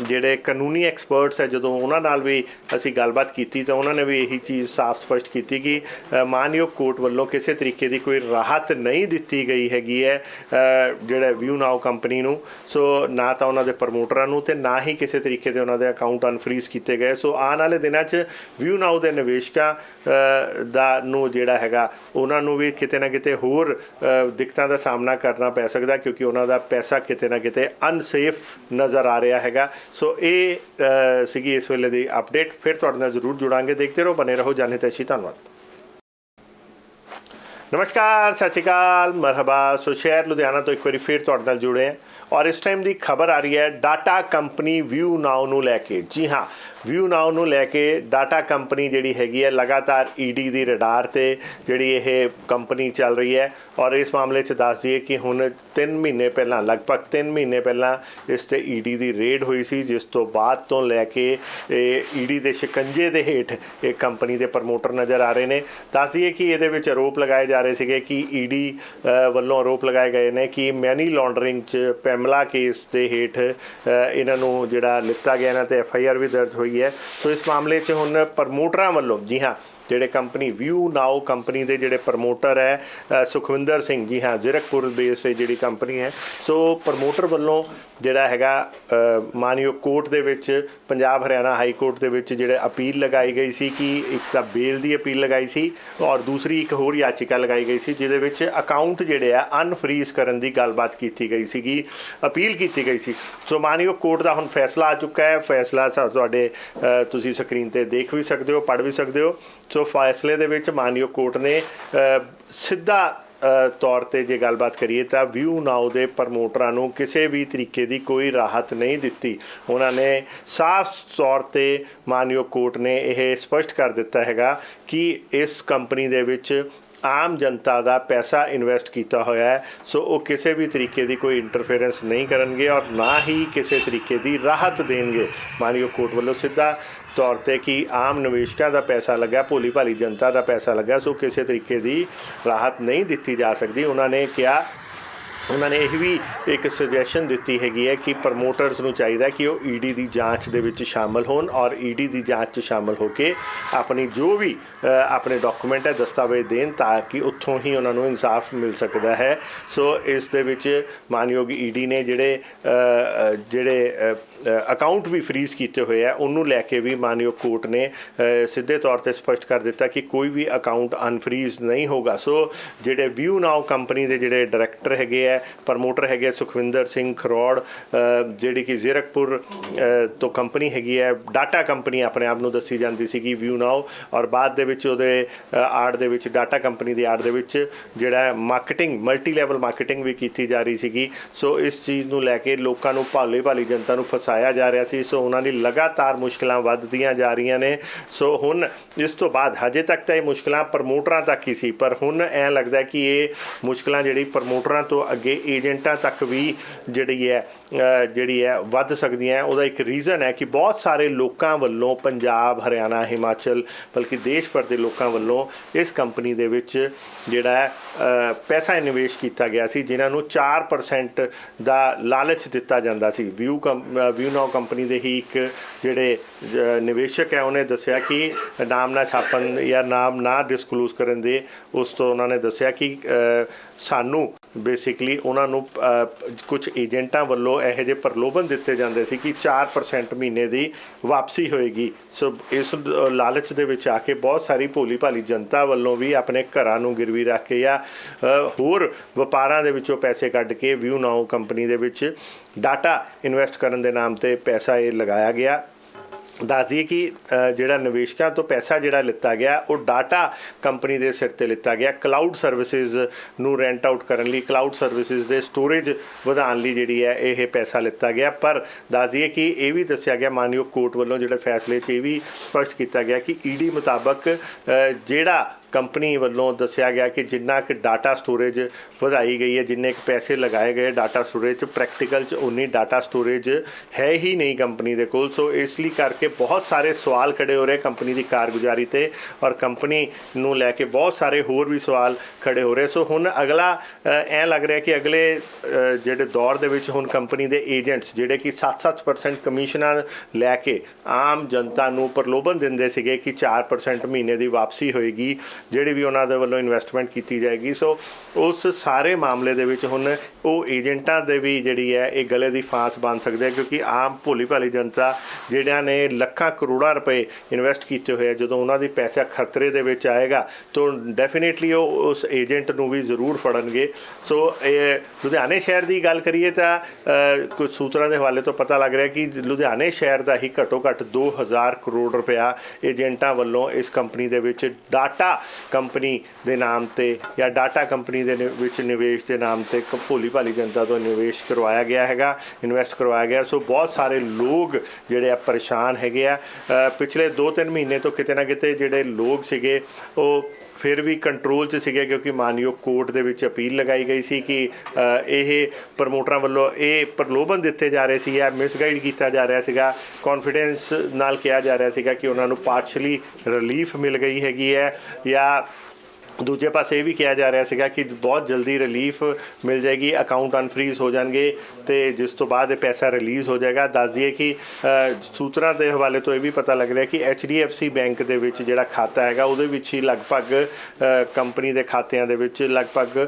ਜਿਹੜੇ ਕਾਨੂੰਨੀ ਐਕਸਪਰਟਸ ਹੈ ਜਦੋਂ ਉਹਨਾਂ ਨਾਲ ਵੀ ਅਸੀਂ ਗੱਲਬਾਤ ਕੀਤੀ ਤਾਂ ਉਹਨਾਂ ਨੇ ਵੀ ਇਹੀ ਚੀਜ਼ ਸਾਫ਼ ਸਪਸ਼ਟ ਕੀਤੀ ਕਿ ਮਾਨਯੋਗ ਕੋਰਟ ਵੱਲੋਂ ਕਿਸੇ ਤਰੀਕੇ ਦੀ ਕੋਈ ਰਾਹਤ ਨਹੀਂ ਦਿੱਤੀ ਗਈ ਹੈਗੀ ਹੈ ਜਿਹੜਾ ਵਿਊ ਨਾਓ ਕੰਪਨੀ ਨੂੰ। ਸੋ ਨਾ ਤਾਂ ਉਹਨਾਂ ਦੇ ਪ੍ਰਮੋਟਰਾਂ ਨੂੰ ਤੇ ਨਾ ਹੀ ਕਿਸੇ ਤਰੀਕੇ ਦੇ ਉਹਨਾਂ ਦੇ ਅਕਾਊਂਟ ਅਨਫਰੀਜ਼ ਕੀਤੇ ਗਏ। ਸੋ ਆਉਣ ਵਾਲੇ ਦਿਨਾਂ 'ਚ ਵਿਊ ਨਾਓ ਦੇ ਨਿਵੇਸ਼ਕਾਂ ਦਾ ਨੂੰ ਜਿਹੜਾ ਹੈਗਾ, ਉਹਨਾਂ ਨੂੰ ਵੀ ਕਿਤੇ ਨਾ ਕਿਤੇ ਹੋਰ ਦਿੱਕਤਾਂ ਦਾ ਸਾਹਮਣਾ ਕਰਨਾ ਪੈ ਸਕਦਾ ਕਿਉਂਕਿ ਉਹਨਾਂ ਦਾ ਪੈਸਾ ਕਿਤੇ ਨਾ ਕਿਤੇ ਅਨਸੇਫ ਨਜ਼ਰ ਆ ਰਿਹਾ ਹੈਗਾ। ਸੋ ਇਹ ਅ, ਸੀਗੀ ਇਸ ਵੇਲੇ ਦੀ ਅਪਡੇਟ ਫਿਰ ਤੁਹਾਡੇ ਨਾਲ ਜ਼ਰੂਰ ਜੁੜਾਂਗੇ। ਦੇਖਦੇ ਰਹੋ ਬਨੇ ਰਹੋ। ਜਾਣੇ ਤੈਸ਼ੀ ਧੰਨਵਾਦ। ਨਮਸਕਾਰ ਸਤਿ ਸ਼੍ਰੀ ਅਕਾਲ। ਮਰਹਬਾ। ਸੋ ਸ਼ਹਿਰ ਲੁਧਿਆਣਾ ਤੋਂ ਇੱਕ ਵਾਰੀ ਫਿਰ ਤੁਹਾਡੇ ਨਾਲ ਜੁੜੇ ਹਾਂ। ਔਰ ਇਸ ਟਾਈਮ ਦੀ ਖਬਰ ਆ ਰਹੀ ਹੈ ਡਾਟਾ ਕੰਪਨੀ ਵਿਊ ਨਾਓ ਨੂੰ ਲੈ ਕੇ। ਜੀ ਹਾਂ ਵਿਊ ਨਾਓ ਨੂੰ ਲੈ ਕੇ ਡਾਟਾ ਕੰਪਨੀ ਜਿਹੜੀ ਹੈਗੀ ਹੈ ਲਗਾਤਾਰ ਈਡੀ ਦੀ ਰਡਾਰ ਤੇ ਜਿਹੜੀ ਇਹ ਕੰਪਨੀ ਚੱਲ ਰਹੀ ਹੈ। ਔਰ ਇਸ ਮਾਮਲੇ 'ਚ ਦੱਸ ਦਈਏ ਕਿ ਹੁਣ 3 ਮਹੀਨੇ ਪਹਿਲਾਂ, ਲਗਭਗ 3 ਮਹੀਨੇ ਪਹਿਲਾਂ ਇਸ ਤੇ ਈਡੀ ਦੀ ਰੇਡ ਹੋਈ ਸੀ, ਜਿਸ ਤੋਂ ਬਾਅਦ ਤੋਂ ਲੈ ਕੇ ਇਹ ਈਡੀ ਦੇ ਸ਼ਿਕੰਜੇ ਦੇ ਹੇਠ ਇਹ ਕੰਪਨੀ ਦੇ ਪ੍ਰਮੋਟਰ ਨਜ਼ਰ ਆ ਰਹੇ ਨੇ। ਦੱਸ ਦਈਏ ਕਿ ਇਹਦੇ ਵਿੱਚ ਆਰੋਪ ਲਗਾਏ ਜਾ ਰਹੇ ਸੀਗੇ ਕਿ ਈਡੀ ਵੱਲੋਂ ਆਰੋਪ ਲਗਾਏ ਗਏ ਨੇ ਕਿ ਮੈਨੀ ਲਾਂਡਰਿੰਗ 'ਚ ਪੈਮਲਾ ਕੇਸ ਦੇ ਹੇਠ ਇਹਨਾਂ ਨੂੰ ਜਿਹੜਾ ਲਿੱਤਾ ਗਿਆ, ਇਹਨਾਂ ਤੇ ਐਫ ਆਈ ਆਰ ਵੀ ਦਰਜ ਹੋਈ ਹੈ। ਸੋ ਇਸ ਮਾਮਲੇ 'ਚ ਹੁਣ ਪ੍ਰਮੋਟਰਾਂ ਵੱਲੋਂ, ਜੀ ਹਾਂ ਜਿਹੜੇ ਕੰਪਨੀ ਵਿਊ ਨਾਓ ਕੰਪਨੀ ਦੇ ਜਿਹੜੇ ਪ੍ਰਮੋਟਰ ਹੈ ਸੁਖਵਿੰਦਰ ਸਿੰਘ ਜੀ, ਹਾਂ, ਜ਼ਿਰਕਪੁਰ ਬੇਸ ਤੇ ਜਿਹੜੀ ਕੰਪਨੀ ਹੈ। ਸੋ ਪ੍ਰਮੋਟਰ ਵੱਲੋਂ ਜਿਹੜਾ ਹੈਗਾ ਮਾਨਯੋਗ ਕੋਰਟ ਦੇ ਵਿੱਚ, ਪੰਜਾਬ ਹਰਿਆਣਾ ਹਾਈ ਕੋਰਟ ਦੇ ਵਿੱਚ ਜਿਹੜੇ ਅਪੀਲ ਲਗਾਈ ਗਈ ਸੀ ਕਿ ਇੱਕ ਤਾਂ ਬੇਲ ਦੀ ਅਪੀਲ ਲਗਾਈ ਸੀ ਔਰ ਦੂਸਰੀ ਇੱਕ ਹੋਰ ਯਾਚਿਕਾ ਲਗਾਈ ਗਈ ਸੀ ਜਿਹਦੇ ਵਿੱਚ ਅਕਾਊਂਟ ਜਿਹੜੇ ਆ ਅਨਫਰੀਜ਼ ਕਰਨ ਦੀ ਗੱਲਬਾਤ ਕੀਤੀ ਗਈ ਸੀਗੀ, ਅਪੀਲ ਕੀਤੀ ਗਈ ਸੀ। ਸੋ ਮਾਨਯੋਗ ਕੋਰਟ ਦਾ ਹੁਣ ਫੈਸਲਾ ਆ ਚੁੱਕਾ ਹੈ। ਫੈਸਲਾ ਤੁਹਾਡੇ ਤੁਸੀਂ ਸਕਰੀਨ ਤੇ ਦੇਖ ਵੀ ਸਕਦੇ ਹੋ, ਪੜ੍ਹ ਵੀ ਸਕਦੇ ਹੋ। ਸੋ ਫੈਸਲੇ ਦੇ ਵਿੱਚ ਮਾਨਯੋਗ ਕੋਰਟ ਨੇ ਸਿੱਧਾ ਤੌਰ ਤੇ ਜੇ ਗੱਲਬਾਤ ਕਰੀਏ ਤਾਂ ਵਿਊ ਨਾਓ ਦੇ ਪ੍ਰਮੋਟਰਾਂ ਨੂੰ ਕਿਸੇ ਵੀ ਤਰੀਕੇ ਦੀ ਕੋਈ ਰਾਹਤ ਨਹੀਂ ਦਿੱਤੀ। ਉਹਨਾਂ ਨੇ ਸਾਫ਼ ਤੌਰ ਤੇ ਮਾਨਯੋਗ ਕੋਰਟ ਨੇ ਇਹ ਸਪਸ਼ਟ ਕਰ ਦਿੱਤਾ ਹੈਗਾ ਕਿ ਇਸ ਕੰਪਨੀ ਦੇ ਵਿੱਚ ਆਮ ਜਨਤਾ ਦਾ ਪੈਸਾ ਇਨਵੈਸਟ ਕੀਤਾ ਹੋਇਆ ਹੈ, ਸੋ ਉਹ ਕਿਸੇ ਵੀ ਤਰੀਕੇ ਦੀ ਕੋਈ ਇੰਟਰਫੇਰੈਂਸ ਨਹੀਂ ਕਰਨਗੇ ਔਰ ਨਾ ਹੀ ਕਿਸੇ ਤਰੀਕੇ ਦੀ ਰਾਹਤ ਦੇਣਗੇ। ਮਾਨਯੋਗ ਕੋਰਟ ਵੱਲੋਂ ਸਿੱਧਾ ਤੌਰ ਤੇ ਕਿ ਆਮ ਨਿਵੇਸ਼ਕਾਂ ਦਾ ਪੈਸਾ ਲੱਗਾ, ਭੋਲੀ ਭਾਲੀ ਜਨਤਾ ਦਾ ਪੈਸਾ ਲੱਗਾ, ਸੋ ਕਿਸੇ ਤਰੀਕੇ ਦੀ ਰਾਹਤ ਨਹੀਂ ਦਿੱਤੀ ਜਾ ਸਕਦੀ। ਉਹਨਾਂ ਨੇ ਕਿਹਾ ਉਹਨਾਂ ਨੇ ਇਹ ਵੀ ਇੱਕ ਸੁਜੈਸ਼ਨ ਦਿੱਤੀ ਹੈਗੀ ਹੈ ਕਿ ਪ੍ਰਮੋਟਰਸ ਨੂੰ ਚਾਹੀਦਾ ਕਿ ਉਹ ਈਡੀ ਦੀ ਜਾਂਚ ਦੇ ਵਿੱਚ ਸ਼ਾਮਲ ਹੋਣ ਔਰ ਈਡੀ ਦੀ ਜਾਂਚ 'ਚ ਸ਼ਾਮਲ ਹੋ ਕੇ ਆਪਣੀ ਜੋ ਵੀ ਆਪਣੇ ਡਾਕੂਮੈਂਟ ਹੈ ਦਸਤਾਵੇਜ਼ ਦੇਣ ਤਾਂ ਕਿ ਉੱਥੋਂ ਹੀ ਉਹਨਾਂ ਨੂੰ ਇਨਸਾਫ ਮਿਲ ਸਕਦਾ ਹੈ। ਸੋ ਇਸ ਦੇ ਵਿੱਚ ਮਾਨਯੋਗ ਈਡੀ ਨੇ ਜਿਹੜੇ ਜਿਹੜੇ ਅਕਾਊਂਟ ਵੀ ਫ੍ਰੀਜ਼ ਕੀਤੇ ਹੋਏ ਆ, ਉਹਨੂੰ ਲੈ ਕੇ ਵੀ ਮਾਨਯੋਗ ਕੋਰਟ ਨੇ ਸਿੱਧੇ ਤੌਰ ਤੇ ਸਪਸ਼ਟ ਕਰ ਦਿੱਤਾ ਕਿ ਕੋਈ ਵੀ ਅਕਾਊਂਟ ਅਨਫ੍ਰੀਜ਼ ਨਹੀਂ ਹੋਗਾ ਸੋ ਜਿਹੜੇ ਵਿਊ ਨਾਓ ਕੰਪਨੀ ਦੇ ਜਿਹੜੇ ਡਾਇਰੈਕਟਰ ਹੈਗੇ ਆ ਹੈ ਪ੍ਰਮੋਟਰ ਹੈਗੇ ਆ ਸੁਖਵਿੰਦਰ ਸਿੰਘ ਖਰੋੜ ਜਿਹੜੀ ਕਿ ਜ਼ੀਰਕਪੁਰ ਤੋਂ ਕੰਪਨੀ ਹੈਗੀ ਹੈ ਡਾਟਾ ਕੰਪਨੀ ਆਪਣੇ ਆਪ ਨੂੰ ਦੱਸੀ ਜਾਂਦੀ ਸੀਗੀ ਵਿਊ ਨਾਓ ਔਰ ਬਾਅਦ ਦੇ ਵਿੱਚ ਉਹਦੇ ਆੜ ਦੇ ਵਿੱਚ ਡਾਟਾ ਕੰਪਨੀ ਦੀ ਆੜ ਦੇ ਵਿੱਚ ਜਿਹੜਾ ਮਾਰਕੀਟਿੰਗ ਮਲਟੀ ਲੈਵਲ ਮਾਰਕੀਟਿੰਗ ਵੀ ਕੀਤੀ ਜਾ ਰਹੀ ਸੀਗੀ। ਸੋ ਇਸ ਚੀਜ਼ ਨੂੰ ਲੈ ਕੇ ਲੋਕਾਂ ਨੂੰ ਭਾਲੇ ਭਾਲੀ ਜਨਤਾ ਨੂੰ ਫਸਾਇਆ ਜਾ ਰਿਹਾ ਸੀ। ਸੋ ਉਹਨਾਂ ਦੀ ਲਗਾਤਾਰ ਮੁਸ਼ਕਲਾਂ ਵੱਧਦੀਆਂ ਜਾ ਰਹੀਆਂ ਨੇ। ਸੋ ਹੁਣ ਇਸ ਤੋਂ ਬਾਅਦ ਹਜੇ ਤੱਕ ਤਾਂ ਇਹ ਮੁਸ਼ਕਲਾਂ ਪ੍ਰਮੋਟਰਾਂ ਤੱਕ ਹੀ ਸੀ, ਪਰ ਹੁਣ ਐ ਲੱਗਦਾ ਕਿ ਇਹ ਮੁਸ਼ਕਲਾਂ ਜਿਹੜੀ ਪ੍ਰਮੋਟਰਾਂ ਤੋਂ ਅੱਗੇ ਏਜੰਟਾਂ ਤੱਕ ਵੀ ਜਿਹੜੀ ਹੈ ਜਿਹੜੀ ਹੈ, ਵੱਧ ਸਕਦੀਆਂ ਹੈ। ਉਹਦਾ ਇੱਕ ਰੀਜ਼ਨ ਹੈ ਕਿ ਬਹੁਤ ਸਾਰੇ ਲੋਕਾਂ ਵੱਲੋਂ ਪੰਜਾਬ, ਹਰਿਆਣਾ, ਹਿਮਾਚਲ, ਬਲਕਿ ਦੇਸ਼ ਭਰ ਦੇ ਲੋਕਾਂ ਵੱਲੋਂ ਇਸ ਕੰਪਨੀ ਦੇ ਵਿੱਚ ਜਿਹੜਾ ਪੈਸਾ ਨਿਵੇਸ਼ ਕੀਤਾ ਗਿਆ ਸੀ, ਜਿਨ੍ਹਾਂ ਨੂੰ 4% ਦਾ ਲਾਲਚ ਦਿੱਤਾ ਜਾਂਦਾ ਸੀ। ਵਿਊ ਵਿਊ ਨਾਓ ਕੰਪਨੀ ਦੇ ਹੀ ਇੱਕ ਜਿਹੜੇ ਨਿਵੇਸ਼ਕ ਹੈ, ਉਹਨੇ ਦੱਸਿਆ ਕਿ ਨਾਮ ਨਾ ਛਾਪਣ ਜਾਂ ਨਾਮ ਨਾ ਡਿਸਕਲੋਜ਼ ਕਰਨ ਦੇ, ਉਸ ਤੋਂ ਉਹਨਾਂ ਨੇ ਦੱਸਿਆ ਕਿ ਸਾਨੂੰ ਬੇਸਿਕਲੀ ਉਹਨਾਂ ਨੂੰ ਕੁਝ ਏਜੰਟਾਂ ਵੱਲੋਂ ਇਹੋ ਜਿਹੇ ਪ੍ਰਲੋਭਨ ਦਿੱਤੇ ਜਾਂਦੇ ਸੀ ਕਿ 4% ਮਹੀਨੇ ਦੀ ਵਾਪਸੀ ਹੋਏਗੀ। ਸੋ ਇਸ ਅ, ਲਾਲਚ ਦੇ ਵਿੱਚ ਆ ਕੇ ਬਹੁਤ ਸਾਰੀ ਭੋਲੀ ਭਾਲੀ ਜਨਤਾ ਵੱਲੋਂ ਵੀ ਆਪਣੇ ਘਰਾਂ ਨੂੰ ਗਿਰਵੀ ਰੱਖ ਕੇ ਜਾਂ ਹੋਰ ਵਪਾਰਾਂ ਦੇ ਵਿੱਚੋਂ ਪੈਸੇ ਕੱਢ ਕੇ ਵਿਊ ਨਾਓ ਕੰਪਨੀ ਦੇ ਵਿੱਚ ਡਾਟਾ ਇਨਵੈਸਟ ਕਰਨ ਦੇ ਨਾਮ ਤੇ ਪੈਸਾ ਇਹ ਲਗਾਇਆ ਗਿਆ। ਦੱਸ ਦਈਏ ਕਿ ਜਿਹੜਾ ਨਿਵੇਸ਼ਕਾਂ ਤੋਂ ਪੈਸਾ ਜਿਹੜਾ ਲਿੱਤਾ ਗਿਆ, ਉਹ ਡਾਟਾ ਕੰਪਨੀ ਦੇ ਸਿਰ ਤੇ ਲਿੱਤਾ ਗਿਆ। ਕਲਾਊਡ ਸਰਵਿਸਿਜ਼ ਨੂੰ ਰੈਂਟ ਆਊਟ ਕਰਨ ਲਈ ਕਲਾਊਡ ਸਰਵਿਸਿਜ਼ ਦੇ ਸਟੋਰੇਜ ਵਧਾਉਣ ਲਈ ਜਿਹੜੀ ਹੈ, ਇਹ ਪੈਸਾ ਲਿੱਤਾ ਗਿਆ। ਪਰ ਦੱਸ ਦਈਏ ਕਿ ਇਹ ਵੀ ਦੱਸਿਆ ਗਿਆ, ਮਾਨਯੋਗ ਕੋਰਟ ਵੱਲੋਂ ਜਿਹੜੇ ਫੈਸਲੇ 'ਚ ਇਹ ਵੀ ਸਪਸ਼ਟ ਕੀਤਾ ਗਿਆ ਕਿ ਈਡੀ ਮੁਤਾਬਕ ਜਿਹੜਾ ਕੰਪਨੀ ਵੱਲੋਂ ਦੱਸਿਆ ਗਿਆ ਕਿ ਜਿੰਨਾ ਕਿ ਡਾਟਾ ਸਟੋਰੇਜ ਵਧਾਈ ਗਈ ਹੈ ਜਿੰਨੇ ਕੁ ਪੈਸੇ ਲਗਾਏ ਗਏ ਡਾਟਾ ਸਟੋਰੇਜ 'ਚ ਪ੍ਰੈਕਟੀਕਲ 'ਚ ਉਨੀ ਡਾਟਾ ਸਟੋਰੇਜ ਹੈ ਹੀ ਨਹੀਂ ਕੰਪਨੀ ਦੇ ਕੋਲ। ਸੋ ਇਸ ਲਈ ਕਰਕੇ ਬਹੁਤ ਸਾਰੇ ਸਵਾਲ ਖੜੇ ਹੋ ਰਹੇ ਕੰਪਨੀ ਦੀ ਕਾਰਗੁਜ਼ਾਰੀ ਤੇ ਔਰ ਕੰਪਨੀ ਨੂੰ ਲੈ ਕੇ ਬਹੁਤ ਸਾਰੇ ਹੋਰ ਵੀ ਸਵਾਲ ਖੜੇ ਹੋ ਰਹੇ। ਸੋ ਹੁਣ ਅਗਲਾ ਅ, ਐਂ ਲੱਗ ਰਿਹਾ ਕਿ ਅਗਲੇ ਜਿਹੜੇ ਦੌਰ ਦੇ ਵਿੱਚ ਹੁਣ ਕੰਪਨੀ ਦੇ ਏਜੰਟਸ ਜਿਹੜੇ ਕਿ 7-7% ਕਮਿਸ਼ਨਾਂ ਲੈ ਕੇ ਆਮ ਜਨਤਾ ਨੂੰ ਪ੍ਰਲੋਭਨ ਦਿੰਦੇ ਸੀਗੇ ਕਿ 4% ਮਹੀਨੇ ਦੀ ਵਾਪਸੀ ਹੋਏਗੀ ਜਿਹੜੀ ਵੀ ਉਹਨਾਂ ਦੇ ਵੱਲੋਂ ਇਨਵੈਸਟਮੈਂਟ ਕੀਤੀ ਜਾਏਗੀ। ਸੋ ਉਸ ਸਾਰੇ ਮਾਮਲੇ ਦੇ ਵਿੱਚ ਹੁਣ ਉਹ ਏਜੰਟਾਂ ਦੇ ਵੀ ਜਿਹੜੀ ਹੈ ਇਹ ਗਲੇ ਦੀ ਫਾਂਸ ਬਣ ਸਕਦੇ ਆ ਕਿਉਂਕਿ ਆਮ ਭੋਲੀ ਭਾਲੀ ਜਨਤਾ ਜਿਹੜਿਆਂ ਨੇ ਲੱਖਾਂ ਕਰੋੜਾਂ ਰੁਪਏ ਇਨਵੈਸਟ ਕੀਤੇ ਹੋਏ ਆ ਜਦੋਂ ਉਹਨਾਂ ਦੀ ਪੈਸਾ ਖਤਰੇ ਦੇ ਵਿੱਚ ਆਏਗਾ ਤਾਂ ਡੈਫੀਨੇਟਲੀ ਉਹ ਉਸ ਏਜੰਟ ਨੂੰ ਵੀ ਜ਼ਰੂਰ ਫੜਨਗੇ। ਸੋ ਇਹ ਲੁਧਿਆਣੇ ਸ਼ਹਿਰ ਦੀ ਗੱਲ ਕਰੀਏ ਤਾਂ ਅ, ਕੁਝ ਸੂਤਰਾਂ ਦੇ ਹਵਾਲੇ ਤੋਂ ਪਤਾ ਲੱਗ ਰਿਹਾ ਕਿ ਲੁਧਿਆਣੇ ਸ਼ਹਿਰ ਦਾ ਹੀ ਘੱਟੋ ਘੱਟ 2000 ਕਰੋੜ ਰੁਪਇਆ ਏਜੰਟਾਂ ਵੱਲੋਂ ਇਸ ਕੰਪਨੀ ਦੇ ਵਿੱਚ ਡਾਟਾ ਕੰਪਨੀ ਦੇ ਨਾਮ ਤੇ ਜਾਂ ਡਾਟਾ ਕੰਪਨੀ ਦੇ ਨਿ- ਵਿੱਚ ਨਿਵੇਸ਼ ਦੇ ਨਾਮ ਤੇ ਇੱਕ ਭੋਲੀ ਭਾਲੀ ਜਨਤਾ ਤੋਂ ਨਿਵੇਸ਼ ਕਰਵਾਇਆ ਗਿਆ ਹੈਗਾ ਇਨਵੈਸਟ ਕਰਵਾਇਆ ਗਿਆ। ਸੋ ਬਹੁਤ ਸਾਰੇ ਲੋਕ ਜਿਹੜੇ ਆ ਪਰੇਸ਼ਾਨ ਹੈਗੇ ਆ। ਪਿਛਲੇ 2-3 ਮਹੀਨੇ ਤੋਂ ਕਿਤੇ ਨਾ ਕਿਤੇ ਜਿਹੜੇ ਲੋਕ ਸੀਗੇ, ਉਹ ਫਿਰ ਵੀ ਕੰਟਰੋਲ 'ਚ ਸੀਗੇ ਕਿਉਂਕਿ ਮਾਨਯੋਗ ਕੋਰਟ ਦੇ ਵਿੱਚ ਅਪੀਲ ਲਗਾਈ ਗਈ ਸੀ ਕਿ ਇਹ ਪ੍ਰਮੋਟਰਾਂ ਵੱਲੋਂ ਇਹ ਪ੍ਰਲੋਭਨ ਦਿੱਤੇ ਜਾ ਰਹੇ ਸੀ ਜਾਂ ਮਿਸਗਾਈਡ ਕੀਤਾ ਜਾ ਰਿਹਾ ਸੀਗਾ। ਕੌਨਫੀਡੈਂਸ ਨਾਲ ਕਿਹਾ ਜਾ ਰਿਹਾ ਸੀਗਾ ਕਿ ਉਹਨਾਂ ਨੂੰ ਪਾਰਸ਼ਲੀ ਰਿਲੀਫ ਮਿਲ ਗਈ ਹੈਗੀ ਹੈ ਜਾਂ ਦੂਜੇ ਪਾਸੇ ਇਹ ਵੀ ਕਿਹਾ ਜਾ ਰਿਹਾ ਸੀਗਾ ਕਿ ਬਹੁਤ ਜਲਦੀ ਰਿਲੀਫ ਮਿਲ ਜਾਏਗੀ ਅਕਾਊਂਟ ਅਨਫਰੀਜ਼ ਹੋ ਜਾਣਗੇ ਤੇ ਜਿਸ ਤੋਂ ਬਾਅਦ ਇਹ ਪੈਸਾ ਰਿਲੀਜ਼ ਹੋ ਜਾਏਗਾ। ਦੱਸ ਦਈਏ ਕਿ ਸੂਤਰਾਂ ਦੇ ਹਵਾਲੇ ਤੋਂ ਇਹ ਵੀ ਪਤਾ ਲੱਗ ਰਿਹਾ ਕਿ HDFC ਬੈਂਕ ਦੇ ਵਿੱਚ ਜਿਹੜਾ ਖਾਤਾ ਹੈਗਾ ਉਹਦੇ ਵਿੱਚ ਹੀ ਲਗਭਗ ਕੰਪਨੀ ਦੇ ਖਾਤਿਆਂ ਦੇ ਵਿੱਚ ਲਗਭਗ ਅ,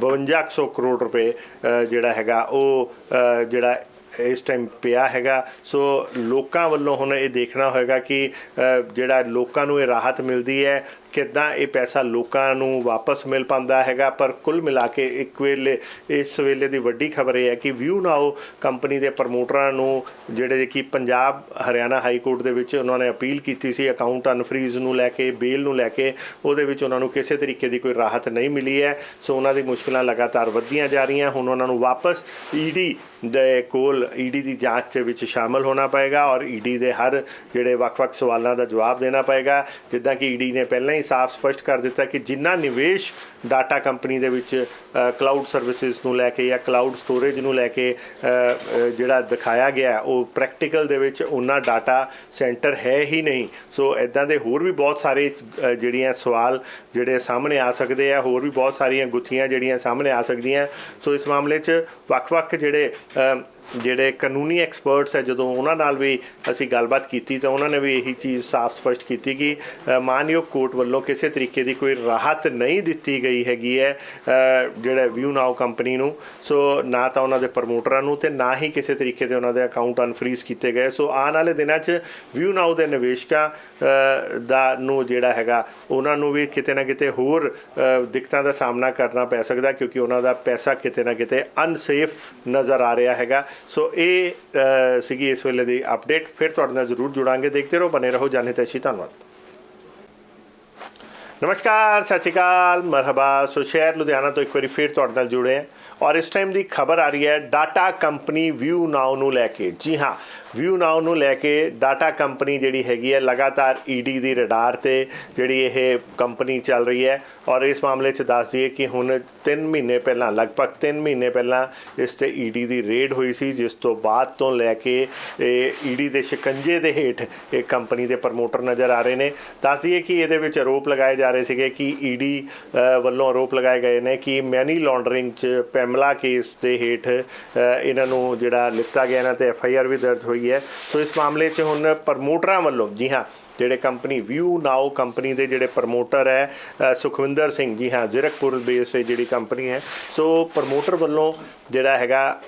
5200 ਕਰੋੜ ਰੁਪਏ ਜਿਹੜਾ ਹੈਗਾ ਉਹ ਜਿਹੜਾ ਇਸ ਟਾਈਮ ਪਿਆ ਹੈਗਾ। ਸੋ ਲੋਕਾਂ ਵੱਲੋਂ ਹੁਣ ਇਹ ਦੇਖਣਾ ਹੋਏਗਾ ਕਿ ਜਿਹੜਾ ਲੋਕਾਂ ਨੂੰ ਇਹ ਰਾਹਤ ਮਿਲਦੀ ਹੈ ਕਿੱਦਾਂ ਇਹ ਪੈਸਾ ਲੋਕਾਂ ਨੂੰ ਵਾਪਸ ਮਿਲ ਪਾਉਂਦਾ ਹੈਗਾ? ਪਰ ਕੁੱਲ ਮਿਲਾ ਕੇ ਇੱਕ ਵੇਲੇ, ਇਸ ਵੇਲੇ ਦੀ ਵੱਡੀ ਖਬਰ ਇਹ ਹੈ ਕਿ ਵਿਊ ਨਾਓ ਕੰਪਨੀ ਦੇ ਪ੍ਰਮੋਟਰਾਂ ਨੂੰ, ਜਿਹੜੇ ਕਿ ਪੰਜਾਬ, ਹਰਿਆਣਾ ਹਾਈ ਕੋਰਟ ਦੇ ਵਿੱਚ ਉਹਨਾਂ ਨੇ ਅਪੀਲ ਕੀਤੀ ਸੀ, ਅਕਾਊਂਟ ਅਨਫਰੀਜ਼ ਨੂੰ ਲੈ ਕੇ, ਬੇਲ ਨੂੰ ਲੈ ਕੇ, ਉਹਦੇ ਵਿੱਚ ਉਹਨਾਂ ਨੂੰ ਕਿਸੇ ਤਰੀਕੇ ਦੀ ਕੋਈ ਰਾਹਤ ਨਹੀਂ ਮਿਲੀ ਹੈ। ਸੋ ਉਹਨਾਂ ਦੀ ਮੁਸ਼ਕਲਾਂ ਲਗਾਤਾਰ ਵੱਧਦੀਆਂ ਜਾ ਰਹੀਆਂ, ਹੁਣ ਉਹਨਾਂ ਨੂੰ ਵਾਪਸ ਈਡੀ ਦੇ ਕੋਲ ਈਡੀ ਦੀ ਜਾਂਚ ਦੇ ਵਿੱਚ ਸ਼ਾਮਲ ਹੋਣਾ ਪਏਗਾ ਔਰ ਈਡੀ ਦੇ ਹਰ ਜਿਹੜੇ ਵੱਖ-ਵੱਖ ਸਵਾਲਾਂ ਦਾ ਜਵਾਬ ਦੇਣਾ ਪਏਗਾ। ਜਿੱਦਾਂ ਕਿ ਈਡੀ ਨੇ ਪਹਿਲਾਂ ਹੀ ਸਾਫ਼ ਸਪਸ਼ਟ ਕਰ ਦਿੱਤਾ ਕਿ ਜਿੰਨਾ ਨਿਵੇਸ਼ ਡਾਟਾ ਕੰਪਨੀ ਦੇ ਵਿੱਚ ਕਲਾਊਡ ਸਰਵਿਸਿਜ਼ ਨੂੰ ਲੈ ਕੇ ਜਾਂ ਕਲਾਊਡ ਸਟੋਰੇਜ ਨੂੰ ਲੈ ਕੇ ਜਿਹੜਾ ਦਿਖਾਇਆ ਗਿਆ, ਉਹ ਪ੍ਰੈਕਟੀਕਲ ਦੇ ਵਿੱਚ ਉਹਨਾਂ ਡਾਟਾ ਸੈਂਟਰ ਹੈ ਹੀ ਨਹੀਂ। ਸੋ ਇਦਾਂ ਦੇ ਹੋਰ ਵੀ ਬਹੁਤ ਸਾਰੇ ਜਿਹੜੀਆਂ ਸਵਾਲ ਜਿਹੜੇ ਸਾਹਮਣੇ ਆ ਸਕਦੇ ਆ, ਹੋਰ ਵੀ ਬਹੁਤ ਸਾਰੀਆਂ ਗੁੱਥੀਆਂ ਜਿਹੜੀਆਂ ਸਾਹਮਣੇ ਆ ਸਕਦੀਆਂ। ਸੋ ਇਸ ਮਾਮਲੇ 'ਚ ਵੱਖ-ਵੱਖ ਜਿਹੜੇ ਜਿਹੜੇ ਕਾਨੂੰਨੀ ਐਕਸਪਰਟਸ ਹੈ ਜਦੋਂ ਉਹਨਾਂ ਨਾਲ ਵੀ ਅਸੀਂ ਗੱਲਬਾਤ ਕੀਤੀ ਤਾਂ ਉਹਨਾਂ ਨੇ ਵੀ ਇਹੀ ਚੀਜ਼ ਸਾਫ਼ ਸਪਸ਼ਟ ਕੀਤੀ ਕਿ ਮਾਨਯੋਗ ਕੋਰਟ ਵੱਲੋਂ ਕਿਸੇ ਤਰੀਕੇ ਦੀ ਕੋਈ ਰਾਹਤ ਨਹੀਂ ਦਿੱਤੀ ਗਈ ਹੈਗੀ ਹੈ ਜਿਹੜਾ ਵਿਊ ਨਾਓ ਕੰਪਨੀ ਨੂੰ। ਸੋ ਨਾ ਤਾਂ ਉਹਨਾਂ ਦੇ ਪ੍ਰਮੋਟਰਾਂ ਨੂੰ ਤੇ ਨਾ ਹੀ ਕਿਸੇ ਤਰੀਕੇ ਦੇ ਉਹਨਾਂ ਦੇ ਅਕਾਊਂਟ ਅਨਫਰੀਜ਼ ਕੀਤੇ ਗਏ। ਸੋ ਆਉਣ ਵਾਲੇ ਦਿਨਾਂ 'ਚ ਵਿਊ ਨਾਓ ਦੇ ਨਿਵੇਸ਼ਕਾਂ ਦਾ ਨੂੰ ਜਿਹੜਾ ਹੈਗਾ, ਉਹਨਾਂ ਨੂੰ ਵੀ ਕਿਤੇ ਨਾ ਕਿਤੇ ਹੋਰ ਦਿੱਕਤਾਂ ਦਾ ਸਾਹਮਣਾ ਕਰਨਾ ਪੈ ਸਕਦਾ ਕਿਉਂਕਿ ਉਹਨਾਂ ਦਾ ਪੈਸਾ ਕਿਤੇ ਨਾ ਕਿਤੇ ਅਨਸੇਫ ਨਜ਼ਰ ਆ ਰਿਹਾ ਹੈਗਾ। ਸੋ ਇਹ ਸੀਗੀ ਇਸ ਵੇਲੇ ਦੀ ਅਪਡੇਟ ਫਿਰ ਤੁਹਾਡੇ ਨਾਲ ਜ਼ਰੂਰ ਜੁੜਾਂਗੇ। ਦੇਖਦੇ ਰਹੋ ਬਨੇ ਰਹੋ। ਜਾਣੇ ਤੈਸ਼ੀ ਧੰਨਵਾਦ। ਨਮਸਕਾਰ, ਸਤਿ ਸ਼੍ਰੀ ਅਕਾਲ, ਮਰਹਬਾ। ਸੋ ਸ਼ਹਿਰ ਲੁਧਿਆਣਾ ਤੋਂ ਇੱਕ ਵਾਰੀ ਫਿਰ ਤੁਹਾਡੇ ਨਾਲ ਜੁੜੇ ਹਾਂ। ਔਰ ਇਸ ਟਾਈਮ ਦੀ ਖਬਰ ਆ ਰਹੀ ਹੈ ਡਾਟਾ ਕੰਪਨੀ ਵਿਊ ਨਾਓ ਨੂੰ ਲੈ ਕੇ। ਜੀ ਹਾਂ ਵਿਊ ਨਾਓ ਨੂੰ ਲੈ ਕੇ ਡਾਟਾ ਕੰਪਨੀ ਜਿਹੜੀ ਹੈਗੀ ਹੈ ਲਗਾਤਾਰ ਈਡੀ ਦੀ ਰਡਾਰ ਤੇ ਜਿਹੜੀ ਇਹ ਕੰਪਨੀ ਚੱਲ ਰਹੀ ਹੈ। ਔਰ ਇਸ ਮਾਮਲੇ 'ਚ ਦੱਸ ਦਈਏ ਕਿ ਹੁਣ 3 ਮਹੀਨੇ ਪਹਿਲਾਂ, ਲਗਭਗ 3 ਮਹੀਨੇ ਪਹਿਲਾਂ ਇਸ ਤੇ ਈਡੀ ਦੀ ਰੇਡ ਹੋਈ ਸੀ, ਜਿਸ ਤੋਂ ਬਾਅਦ ਤੋਂ ਲੈ ਕੇ ਇਹ ਈਡੀ ਦੇ ਸ਼ਿਕੰਜੇ ਦੇ ਹੇਠ ਇਹ ਕੰਪਨੀ ਦੇ ਪ੍ਰਮੋਟਰ ਨਜ਼ਰ ਆ ਰਹੇ ਨੇ। ਦੱਸ ਦਈਏ ਕਿ ਇਹਦੇ ਵਿੱਚ ਆਰੋਪ ਲਗਾਏ ਜਾ ਰਹੇ ਸੀਗੇ ਕਿ ਈਡੀ ਵੱਲੋਂ ਆਰੋਪ ਲਗਾਏ ਗਏ ਨੇ ਕਿ ਮੈਨੀ ਲਾਂਡਰਿੰਗ 'ਚ ਪੈਮਲਾ ਕੇਸ ਦੇ ਹੇਠ ਅ, ਇਹਨਾਂ ਨੂੰ ਜਿਹੜਾ ਲਿੱਤਾ ਗਿਆ ਇਹਨਾਂ ਤੇ ਐਫ ਆਈ ਆਰ ਵੀ ਦਰਜ ਹੋਈ ਹੈ। ਸੋ ਇਸ ਮਾਮਲੇ 'ਚ ਹੁਣ ਪ੍ਰਮੋਟਰਾਂ ਵੱਲੋਂ ਜੀ ਹਾਂ ਜਿਹੜੇ ਕੰਪਨੀ ਵਿਊ ਨਾਓ ਕੰਪਨੀ ਦੇ ਜਿਹੜੇ ਪ੍ਰਮੋਟਰ ਹੈ ਸੁਖਵਿੰਦਰ ਸਿੰਘ ਜੀ ਹਾਂ, ਜ਼ਿਰਕਪੁਰ ਬੇਸ ਤੇ ਜਿਹੜੀ ਕੰਪਨੀ ਹੈ। ਸੋ ਪ੍ਰਮੋਟਰ ਵੱਲੋਂ ਜਿਹੜਾ ਹੈਗਾ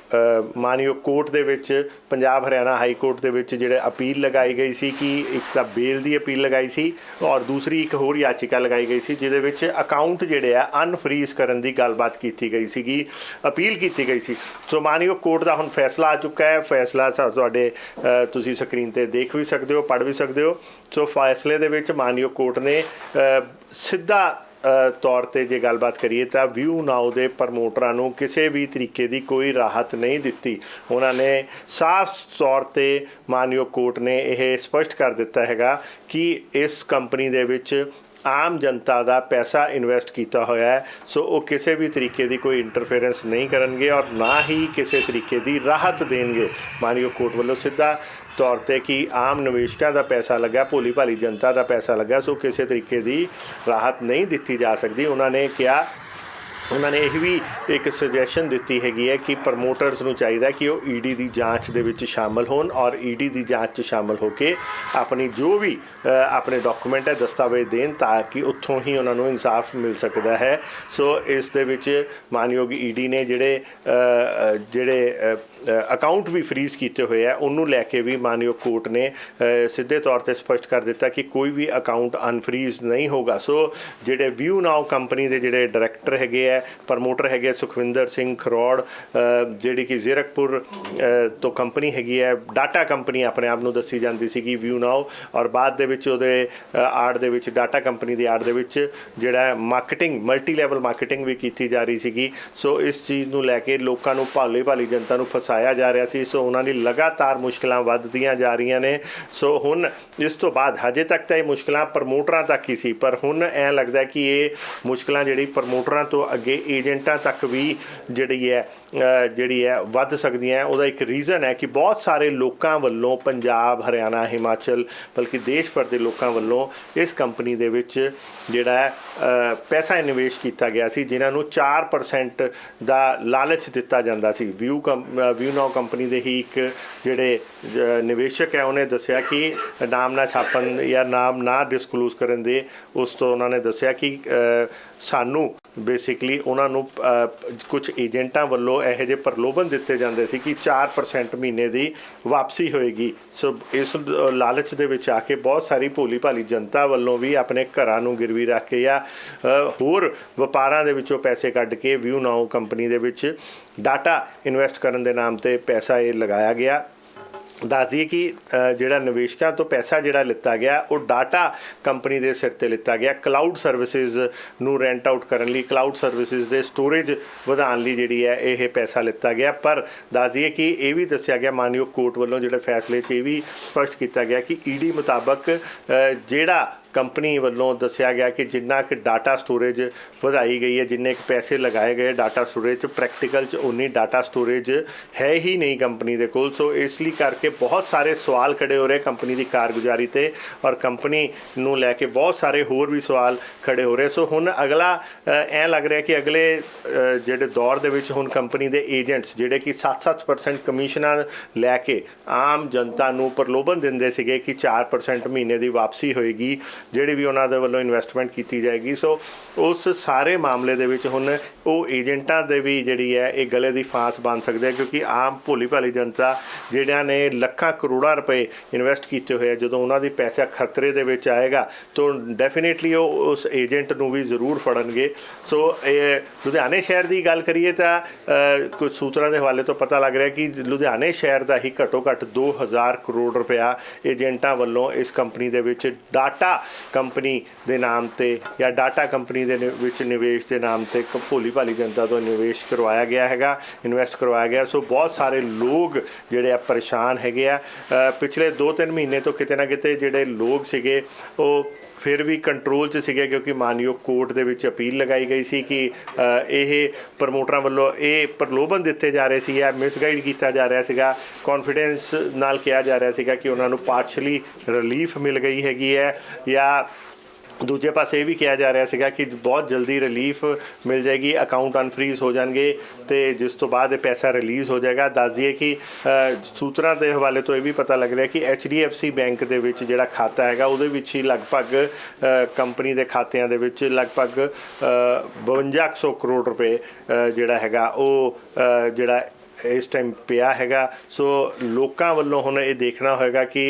ਮਾਨਯੋਗ ਕੋਰਟ ਦੇ ਵਿੱਚ, ਪੰਜਾਬ ਹਰਿਆਣਾ ਹਾਈ ਕੋਰਟ ਦੇ ਵਿੱਚ ਜਿਹੜੇ ਅਪੀਲ ਲਗਾਈ ਗਈ ਸੀ ਕਿ ਇੱਕ ਤਾਂ ਬੇਲ ਦੀ ਅਪੀਲ ਲਗਾਈ ਸੀ ਔਰ ਦੂਸਰੀ ਇੱਕ ਹੋਰ ਯਾਚਿਕਾ ਲਗਾਈ ਗਈ ਸੀ, ਜਿਹਦੇ ਵਿੱਚ ਅਕਾਊਂਟ ਜਿਹੜੇ ਆ ਅਨਫਰੀਜ਼ ਕਰਨ ਦੀ ਗੱਲਬਾਤ ਕੀਤੀ ਗਈ ਸੀਗੀ, ਅਪੀਲ ਕੀਤੀ ਗਈ ਸੀ। ਸੋ ਮਾਨਯੋਗ ਕੋਰਟ ਦਾ ਹੁਣ ਫੈਸਲਾ ਆ ਚੁੱਕਾ ਹੈ। ਫੈਸਲਾ ਤੁਹਾਡੇ ਤੁਸੀਂ ਸਕਰੀਨ ਤੇ ਦੇਖ ਵੀ ਸਕਦੇ ਹੋ, ਪੜ੍ਹ ਵੀ ਸਕਦੇ ਹੋ। ਸੋ ਫੈਸਲੇ ਦੇ ਵਿੱਚ ਮਾਨਯੋਗ ਕੋਰਟ ਨੇ ਸਿੱਧਾ ਤੌਰ ਤੇ ਜੇ ਗੱਲਬਾਤ ਕਰੀਏ ਤਾਂ ਵਿਊ ਨਾਓ ਦੇ ਪ੍ਰਮੋਟਰਾਂ ਨੂੰ ਕਿਸੇ ਵੀ ਤਰੀਕੇ ਦੀ ਕੋਈ ਰਾਹਤ ਨਹੀਂ ਦਿੱਤੀ। ਉਹਨਾਂ ਨੇ ਸਾਫ਼ ਤੌਰ ਤੇ ਮਾਨਯੋਗ ਕੋਰਟ ਨੇ ਇਹ ਸਪਸ਼ਟ ਕਰ ਦਿੱਤਾ ਹੈਗਾ ਕਿ ਇਸ ਕੰਪਨੀ ਦੇ ਵਿੱਚ ਆਮ ਜਨਤਾ ਦਾ ਪੈਸਾ ਇਨਵੈਸਟ ਕੀਤਾ ਹੋਇਆ ਹੈ, ਸੋ ਉਹ ਕਿਸੇ ਵੀ ਤਰੀਕੇ ਦੀ ਕੋਈ ਇੰਟਰਫੇਰੈਂਸ ਨਹੀਂ ਕਰਨਗੇ ਔਰ ਨਾ ਹੀ ਕਿਸੇ ਤਰੀਕੇ ਦੀ ਰਾਹਤ ਦੇਣਗੇ। ਮਾਨਯੋਗ ਕੋਰਟ ਵੱਲੋਂ ਸਿੱਧਾ ਤੌਰ ਤੇ ਕਿ ਆਮ ਨਿਵੇਸ਼ਕਾਂ ਦਾ ਪੈਸਾ ਲੱਗਾ, ਭੋਲੀ ਭਾਲੀ ਜਨਤਾ ਦਾ ਪੈਸਾ ਲੱਗਾ, ਸੋ ਕਿਸੇ ਤਰੀਕੇ ਦੀ ਰਾਹਤ ਨਹੀਂ ਦਿੱਤੀ ਜਾ ਸਕਦੀ। ਉਹਨਾਂ ਨੇ ਕਿਹਾ ਉਹਨਾਂ ਨੇ ਇਹ ਵੀ ਇੱਕ ਸੁਜੈਸ਼ਨ ਦਿੱਤੀ ਹੈਗੀ ਹੈ ਕਿ ਪ੍ਰਮੋਟਰਸ ਨੂੰ ਚਾਹੀਦਾ ਕਿ ਉਹ ਈਡੀ ਦੀ ਜਾਂਚ ਦੇ ਵਿੱਚ ਸ਼ਾਮਲ ਹੋਣ ਔਰ ਈਡੀ ਦੀ ਜਾਂਚ 'ਚ ਸ਼ਾਮਲ ਹੋ ਕੇ ਆਪਣੀ ਜੋ ਵੀ ਆਪਣੇ ਡਾਕੂਮੈਂਟ ਹੈ, ਦਸਤਾਵੇਜ਼ ਦੇਣ ਤਾਂ ਕਿ ਉੱਥੋਂ ਹੀ ਉਹਨਾਂ ਨੂੰ ਇਨਸਾਫ ਮਿਲ ਸਕਦਾ ਹੈ। ਸੋ ਇਸ ਦੇ ਵਿੱਚ ਮਾਨਯੋਗ ਈਡੀ ਨੇ ਜਿਹੜੇ ਜਿਹੜੇ ਅਕਾਊਂਟ ਵੀ ਫ੍ਰੀਜ਼ ਕੀਤੇ ਹੋਏ ਆ, ਉਹਨੂੰ ਲੈ ਕੇ ਵੀ ਮਾਨਯੋਗ ਕੋਰਟ ਨੇ ਸਿੱਧੇ ਤੌਰ ਤੇ ਸਪਸ਼ਟ ਕਰ ਦਿੱਤਾ ਕਿ ਕੋਈ ਵੀ ਅਕਾਊਂਟ ਅਨਫ੍ਰੀਜ਼ ਨਹੀਂ ਹੋਗਾ ਸੋ ਜਿਹੜੇ ਵਿਊ ਨਾਓ ਕੰਪਨੀ ਦੇ ਜਿਹੜੇ ਡਾਇਰੈਕਟਰ ਹੈਗੇ ਆ ਪ੍ਰਮੋਟਰ ਹੈਗੇ ਆ ਸੁਖਵਿੰਦਰ ਸਿੰਘ ਖਰੋੜ ਜਿਹੜੀ ਕਿ ਜ਼ੀਰਕਪੁਰ ਤੋਂ ਕੰਪਨੀ ਹੈਗੀ ਹੈ, ਡਾਟਾ ਕੰਪਨੀ ਆਪਣੇ ਆਪ ਨੂੰ ਦੱਸੀ ਜਾਂਦੀ ਸੀਗੀ ਵਿਊ ਨਾਓ ਔਰ ਬਾਅਦ ਦੇ ਵਿੱਚ ਉਹਦੇ ਆੜ ਦੇ ਵਿੱਚ, ਡਾਟਾ ਕੰਪਨੀ ਦੀ ਆੜ ਦੇ ਵਿੱਚ ਜਿਹੜਾ ਮਾਰਕੀਟਿੰਗ ਮਲਟੀ ਲੈਵਲ ਮਾਰਕੀਟਿੰਗ ਵੀ ਕੀਤੀ ਜਾ ਰਹੀ ਸੀਗੀ। ਸੋ ਇਸ ਚੀਜ਼ ਨੂੰ ਲੈ ਕੇ ਲੋਕਾਂ ਨੂੰ ਭਾਲੇ ਭਾਲੀ ਜਨਤਾ ਨੂੰ ਫਸਾਇਆ ਜਾ ਰਿਹਾ ਸੀ। ਸੋ ਉਹਨਾਂ ਦੀ ਲਗਾਤਾਰ ਮੁਸ਼ਕਲਾਂ ਵੱਧਦੀਆਂ ਜਾ ਰਹੀਆਂ ਨੇ। ਸੋ ਹੁਣ ਇਸ ਤੋਂ ਬਾਅਦ, ਹਜੇ ਤੱਕ ਤਾਂ ਇਹ ਮੁਸ਼ਕਲਾਂ ਪ੍ਰਮੋਟਰਾਂ ਤੱਕ ਹੀ ਸੀ, ਪਰ ਹੁਣ ਐ ਲੱਗਦਾ ਕਿ ਇਹ ਮੁਸ਼ਕਲਾਂ ਜਿਹੜੀ ਪ੍ਰਮੋਟਰਾਂ ਤੋਂ ਅੱਗੇ ਏਜੰਟਾਂ ਤੱਕ ਵੀ ਜਿਹੜੀ ਹੈ ਜਿਹੜੀ ਹੈ ਵੱਧ ਸਕਦੀਆਂ ਹੈ। ਉਹਦਾ ਇੱਕ ਰੀਜ਼ਨ ਹੈ ਕਿ ਬਹੁਤ ਸਾਰੇ ਲੋਕਾਂ ਵੱਲੋਂ ਪੰਜਾਬ, ਹਰਿਆਣਾ, ਹਿਮਾਚਲ, ਬਲਕਿ ਦੇਸ਼ ਭਰ ਦੇ ਲੋਕਾਂ ਵੱਲੋਂ ਇਸ ਕੰਪਨੀ ਦੇ ਵਿੱਚ ਜਿਹੜਾ ਪੈਸਾ ਨਿਵੇਸ਼ ਕੀਤਾ ਗਿਆ ਸੀ, ਜਿਨ੍ਹਾਂ ਨੂੰ 4% ਦਾ ਲਾਲਚ ਦਿੱਤਾ ਜਾਂਦਾ ਸੀ ਵਿਊ ਵਿਊ ਨਾਓ ਕੰਪਨੀ ਦੇ ਹੀ ਇੱਕ ਜਿਹੜੇ ਨਿਵੇਸ਼ਕ ਹੈ, ਉਹਨੇ ਦੱਸਿਆ ਕਿ ਨਾਮ ਨਾ ਛਾਪਣ ਜਾਂ ਨਾਮ ਨਾ ਡਿਸਕਲੋਜ਼ ਕਰਨ ਦੇ, ਉਸ ਤੋਂ ਉਹਨਾਂ ਨੇ ਦੱਸਿਆ ਕਿ ਸਾਨੂੰ ਬੇਸਿਕਲੀ ਉਹਨਾਂ ਨੂੰ ਕੁਝ ਏਜੰਟਾਂ ਵੱਲੋਂ ਇਹੋ ਜਿਹੇ ਪ੍ਰਲੋਭਨ ਦਿੱਤੇ ਜਾਂਦੇ ਸੀ ਕਿ 4% ਮਹੀਨੇ ਦੀ ਵਾਪਸੀ ਹੋਏਗੀ। ਸੋ ਇਸ ਲਾਲਚ ਦੇ ਵਿੱਚ ਆ ਕੇ ਬਹੁਤ ਸਾਰੀ ਭੋਲੀ ਭਾਲੀ ਜਨਤਾ ਵੱਲੋਂ ਵੀ ਆਪਣੇ ਘਰਾਂ ਨੂੰ ਗਿਰਵੀ ਰੱਖ ਕੇ ਜਾਂ ਹੋਰ ਵਪਾਰਾਂ ਦੇ ਵਿੱਚੋਂ ਪੈਸੇ ਕੱਢ ਕੇ ਵਿਊ ਨਾਓ ਕੰਪਨੀ ਦੇ ਵਿੱਚ ਡਾਟਾ ਇਨਵੈਸਟ ਕਰਨ ਦੇ ਨਾਮ ਤੇ ਪੈਸਾ ਇਹ ਲਗਾਇਆ ਗਿਆ। ਦੱਸ ਦਈਏ ਕਿ ਜਿਹੜਾ ਨਿਵੇਸ਼ਕਾਂ ਤੋਂ ਪੈਸਾ ਜਿਹੜਾ ਲਿੱਤਾ ਗਿਆ, ਉਹ ਡਾਟਾ ਕੰਪਨੀ ਦੇ ਸਿਰ ਤੇ ਲਿੱਤਾ ਗਿਆ। ਕਲਾਊਡ ਸਰਵਿਸਿਜ਼ ਨੂੰ ਰੈਂਟ ਆਊਟ ਕਰਨ ਲਈ ਕਲਾਊਡ ਸਰਵਿਸਿਜ਼ ਦੇ ਸਟੋਰੇਜ ਵਧਾਉਣ ਲਈ ਜਿਹੜੀ ਹੈ, ਇਹ ਪੈਸਾ ਲਿੱਤਾ ਗਿਆ। ਪਰ ਦੱਸ ਦਈਏ ਕਿ, ਇਹ ਵੀ ਦੱਸਿਆ ਗਿਆ, ਮਾਨਯੋਗ ਕੋਰਟ ਵੱਲੋਂ ਜਿਹੜੇ ਫੈਸਲੇ 'ਚ ਇਹ ਵੀ ਸਪਸ਼ਟ ਕੀਤਾ ਗਿਆ ਕਿ ਈਡੀ ਮੁਤਾਬਕ ਜਿਹੜਾ ਕੰਪਨੀ ਵੱਲੋਂ ਦੱਸਿਆ ਗਿਆ ਕਿ ਜਿੰਨਾ ਕਿ ਡਾਟਾ ਸਟੋਰੇਜ ਵਧਾਈ ਗਈ ਹੈ ਜਿੰਨੇ ਕੁ ਪੈਸੇ ਲਗਾਏ ਗਏ ਡਾਟਾ ਸਟੋਰੇਜ 'ਚ ਪ੍ਰੈਕਟੀਕਲ 'ਚ ਉਨੀ ਡਾਟਾ ਸਟੋਰੇਜ ਹੈ ਹੀ ਨਹੀਂ ਕੰਪਨੀ ਦੇ ਕੋਲ। ਸੋ ਇਸ ਲਈ ਕਰਕੇ ਬਹੁਤ ਸਾਰੇ ਸਵਾਲ ਖੜੇ ਹੋ ਰਹੇ ਕੰਪਨੀ ਦੀ ਕਾਰਗੁਜ਼ਾਰੀ ਤੇ ਔਰ ਕੰਪਨੀ ਨੂੰ ਲੈ ਕੇ ਬਹੁਤ ਸਾਰੇ ਹੋਰ ਵੀ ਸਵਾਲ ਖੜੇ ਹੋ ਰਹੇ। ਸੋ ਹੁਣ ਅਗਲਾ ਅ, ਐਂ ਲੱਗ ਰਿਹਾ ਕਿ ਅਗਲੇ ਜਿਹੜੇ ਦੌਰ ਦੇ ਵਿੱਚ ਹੁਣ ਕੰਪਨੀ ਦੇ ਏਜੰਟਸ ਜਿਹੜੇ ਕਿ 7-7% ਕਮਿਸ਼ਨਾਂ ਲੈ ਕੇ ਆਮ ਜਨਤਾ ਨੂੰ ਪ੍ਰਲੋਭਨ ਦਿੰਦੇ ਸੀਗੇ ਕਿ 4% ਮਹੀਨੇ ਦੀ ਵਾਪਸੀ ਹੋਏਗੀ ਜਿਹੜੀ ਵੀ ਉਹਨਾਂ ਦੇ ਵੱਲੋਂ ਇਨਵੈਸਟਮੈਂਟ ਕੀਤੀ ਜਾਏਗੀ। ਸੋ ਉਸ ਸਾਰੇ ਮਾਮਲੇ ਦੇ ਵਿੱਚ ਹੁਣ ਉਹ ਏਜੰਟਾਂ ਦੇ ਵੀ ਜਿਹੜੀ ਹੈ ਇਹ ਗਲੇ ਦੀ ਫਾਂਸ ਬਣ ਸਕਦੇ ਆ ਕਿਉਂਕਿ ਆਮ ਭੋਲੀ ਭਾਲੀ ਜਨਤਾ ਜਿਹੜਿਆਂ ਨੇ ਲੱਖਾਂ ਕਰੋੜਾਂ ਰੁਪਏ ਇਨਵੈਸਟ ਕੀਤੇ ਹੋਏ ਆ ਜਦੋਂ ਉਹਨਾਂ ਦੀ ਪੈਸਾ ਖਤਰੇ ਦੇ ਵਿੱਚ ਆਏਗਾ ਤਾਂ ਡੈਫੀਨੇਟਲੀ ਉਹ ਉਸ ਏਜੰਟ ਨੂੰ ਵੀ ਜ਼ਰੂਰ ਫੜਨਗੇ। ਸੋ ਇਹ ਲੁਧਿਆਣੇ ਸ਼ਹਿਰ ਦੀ ਗੱਲ ਕਰੀਏ ਤਾਂ ਅ, ਕੁਝ ਸੂਤਰਾਂ ਦੇ ਹਵਾਲੇ ਤੋਂ ਪਤਾ ਲੱਗ ਰਿਹਾ ਕਿ ਲੁਧਿਆਣੇ ਸ਼ਹਿਰ ਦਾ ਹੀ ਘੱਟੋ ਘੱਟ 2000 ਕਰੋੜ ਰੁਪਇਆ ਏਜੰਟਾਂ ਵੱਲੋਂ ਇਸ ਕੰਪਨੀ ਦੇ ਵਿੱਚ ਡਾਟਾ ਕੰਪਨੀ ਦੇ ਨਾਮ ਤੇ ਜਾਂ ਡਾਟਾ ਕੰਪਨੀ ਦੇ ਨਿ- ਵਿੱਚ ਨਿਵੇਸ਼ ਦੇ ਨਾਮ ਤੇ ਕ- ਭੋਲੀ ਭਾਲੀ ਜਨਤਾ ਤੋਂ ਨਿਵੇਸ਼ ਕਰਵਾਇਆ ਗਿਆ ਹੈਗਾ ਇਨਵੈਸਟ ਕਰਵਾਇਆ ਗਿਆ। ਸੋ ਬਹੁਤ ਸਾਰੇ ਲੋਕ ਜਿਹੜੇ ਆ ਪਰੇਸ਼ਾਨ ਹੈਗੇ ਆ। ਪਿਛਲੇ 2-3 ਮਹੀਨੇ ਤੋਂ ਕਿਤੇ ਨਾ ਕਿਤੇ ਜਿਹੜੇ ਲੋਕ ਸੀਗੇ, ਉਹ ਫਿਰ ਵੀ ਕੰਟਰੋਲ 'ਚ ਸੀਗੇ ਕਿਉਂਕਿ ਮਾਨਯੋਗ ਕੋਰਟ ਦੇ ਵਿੱਚ ਅਪੀਲ ਲਗਾਈ ਗਈ ਸੀ ਕਿ ਇਹ ਪ੍ਰਮੋਟਰਾਂ ਵੱਲੋਂ ਇਹ ਪ੍ਰਲੋਭਨ ਦਿੱਤੇ ਜਾ ਰਹੇ ਸੀ ਜਾਂ ਮਿਸਗਾਈਡ ਕੀਤਾ ਜਾ ਰਿਹਾ ਸੀਗਾ ਕੌਨਫੀਡੈਂਸ ਨਾਲ ਕਿਹਾ ਜਾ ਰਿਹਾ ਸੀਗਾ ਕਿ ਉਹਨਾਂ ਨੂੰ ਪਾਰਸ਼ਲੀ ਰਿਲੀਫ ਮਿਲ ਗਈ ਹੈਗੀ ਹੈ ਜਾਂ ਦੂਜੇ ਪਾਸੇ ਇਹ ਵੀ ਕਿਹਾ ਜਾ ਰਿਹਾ ਸੀਗਾ ਕਿ ਬਹੁਤ ਜਲਦੀ ਰਿਲੀਫ ਮਿਲ ਜਾਏਗੀ ਅਕਾਊਂਟ ਅਨਫਰੀਜ਼ ਹੋ ਜਾਣਗੇ ਤੇ ਜਿਸ ਤੋਂ ਬਾਅਦ ਇਹ ਪੈਸਾ ਰਿਲੀਜ਼ ਹੋ ਜਾਏਗਾ। ਦੱਸ ਦਈਏ ਕਿ ਸੂਤਰਾਂ ਦੇ ਹਵਾਲੇ ਤੋਂ ਇਹ ਵੀ ਪਤਾ ਲੱਗ ਰਿਹਾ ਕਿ HDFC ਬੈਂਕ ਦੇ ਵਿੱਚ ਜਿਹੜਾ ਖਾਤਾ ਹੈਗਾ ਉਹਦੇ ਵਿੱਚ ਹੀ ਲਗਭਗ ਕੰਪਨੀ ਦੇ ਖਾਤਿਆਂ ਦੇ ਵਿੱਚ ਲਗਭਗ ਅ, 5200 ਕਰੋੜ ਰੁਪਏ ਜਿਹੜਾ ਹੈਗਾ ਉਹ ਜਿਹੜਾ ਇਸ ਟਾਈਮ ਪਿਆ ਹੈਗਾ। ਸੋ ਲੋਕਾਂ ਵੱਲੋਂ ਹੁਣ ਇਹ ਦੇਖਣਾ ਹੋਏਗਾ ਕਿ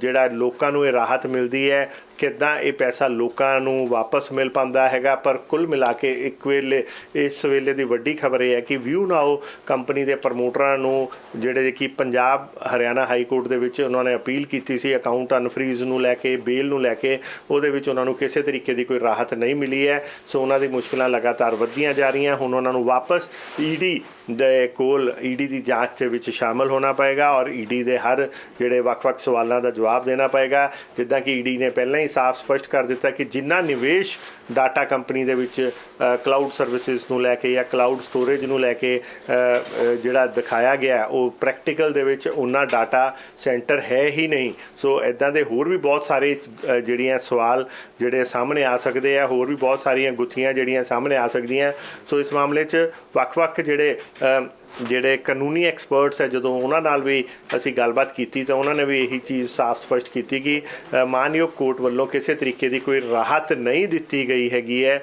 ਜਿਹੜਾ ਲੋਕਾਂ ਨੂੰ ਇਹ ਰਾਹਤ ਮਿਲਦੀ ਹੈ ਕਿੱਦਾਂ ਇਹ ਪੈਸਾ ਲੋਕਾਂ ਨੂੰ ਵਾਪਸ ਮਿਲ ਪਾਉਂਦਾ ਹੈਗਾ? ਪਰ ਕੁੱਲ ਮਿਲਾ ਕੇ ਇੱਕ ਵੇਲੇ, ਇਸ ਵੇਲੇ ਦੀ ਵੱਡੀ ਖਬਰ ਇਹ ਹੈ ਕਿ ਵਿਊ ਨਾਓ ਕੰਪਨੀ ਦੇ ਪ੍ਰਮੋਟਰਾਂ ਨੂੰ ਜਿਹੜੇ ਕਿ ਪੰਜਾਬ, ਹਰਿਆਣਾ ਹਾਈ ਕੋਰਟ ਦੇ ਵਿੱਚ ਉਹਨਾਂ ਨੇ ਅਪੀਲ ਕੀਤੀ ਸੀ, ਅਕਾਊਂਟ ਅਨਫਰੀਜ਼ ਨੂੰ ਲੈ ਕੇ, ਬੇਲ ਨੂੰ ਲੈ ਕੇ, ਉਹਦੇ ਵਿੱਚ ਉਹਨਾਂ ਨੂੰ ਕਿਸੇ ਤਰੀਕੇ ਦੀ ਕੋਈ ਰਾਹਤ ਨਹੀਂ ਮਿਲੀ ਹੈ। ਸੋ ਉਹਨਾਂ ਦੀ ਮੁਸ਼ਕਲਾਂ ਲਗਾਤਾਰ ਵੱਧਦੀਆਂ ਜਾ ਰਹੀਆਂ, ਹੁਣ ਉਹਨਾਂ ਨੂੰ ਵਾਪਸ ਈਡੀ ਦੇ ਕੋਲ ਈਡੀ ਦੀ ਜਾਂਚ ਦੇ ਵਿੱਚ ਸ਼ਾਮਲ ਹੋਣਾ ਪਏਗਾ ਔਰ ਈਡੀ ਦੇ ਹਰ ਜਿਹੜੇ ਵੱਖ-ਵੱਖ ਸਵਾਲਾਂ ਦਾ ਜਵਾਬ ਦੇਣਾ ਪਏਗਾ। ਜਿੱਦਾਂ ਕਿ ਈਡੀ ਨੇ ਪਹਿਲਾਂ ਹੀ ਸਾਫ਼ ਸਪਸ਼ਟ ਕਰ ਦਿੱਤਾ ਕਿ ਜਿੰਨਾ ਨਿਵੇਸ਼ ਡਾਟਾ ਕੰਪਨੀ ਦੇ ਵਿੱਚ ਕਲਾਊਡ ਸਰਵਿਸਿਜ਼ ਨੂੰ ਲੈ ਕੇ ਜਾਂ ਕਲਾਊਡ ਸਟੋਰੇਜ ਨੂੰ ਲੈ ਕੇ ਜਿਹੜਾ ਦਿਖਾਇਆ ਗਿਆ, ਉਹ ਪ੍ਰੈਕਟੀਕਲ ਦੇ ਵਿੱਚ ਉਹਨਾਂ ਡਾਟਾ ਸੈਂਟਰ ਹੈ ਹੀ ਨਹੀਂ। ਸੋ ਇਦਾਂ ਦੇ ਹੋਰ ਵੀ ਬਹੁਤ ਸਾਰੇ ਜਿਹੜੀਆਂ ਸਵਾਲ ਜਿਹੜੇ ਸਾਹਮਣੇ ਆ ਸਕਦੇ ਆ, ਹੋਰ ਵੀ ਬਹੁਤ ਸਾਰੀਆਂ ਗੁੱਥੀਆਂ ਜਿਹੜੀਆਂ ਸਾਹਮਣੇ ਆ ਸਕਦੀਆਂ। ਸੋ ਇਸ ਮਾਮਲੇ 'ਚ ਵੱਖ-ਵੱਖ ਜਿਹੜੇ ਜਿਹੜੇ ਕਾਨੂੰਨੀ ਐਕਸਪਰਟਸ ਹੈ, ਜਦੋਂ ਉਹਨਾਂ ਨਾਲ ਵੀ ਅਸੀਂ ਗੱਲਬਾਤ ਕੀਤੀ ਤਾਂ ਉਹਨਾਂ ਨੇ ਵੀ ਇਹੀ ਚੀਜ਼ ਸਾਫ਼ ਸਪਸ਼ਟ ਕੀਤੀ ਕਿ ਮਾਨਯੋਗ ਕੋਰਟ ਵੱਲੋਂ ਕਿਸੇ ਤਰੀਕੇ ਦੀ ਕੋਈ ਰਾਹਤ ਨਹੀਂ ਦਿੱਤੀ ਗਈ ਹੈਗੀ ਹੈ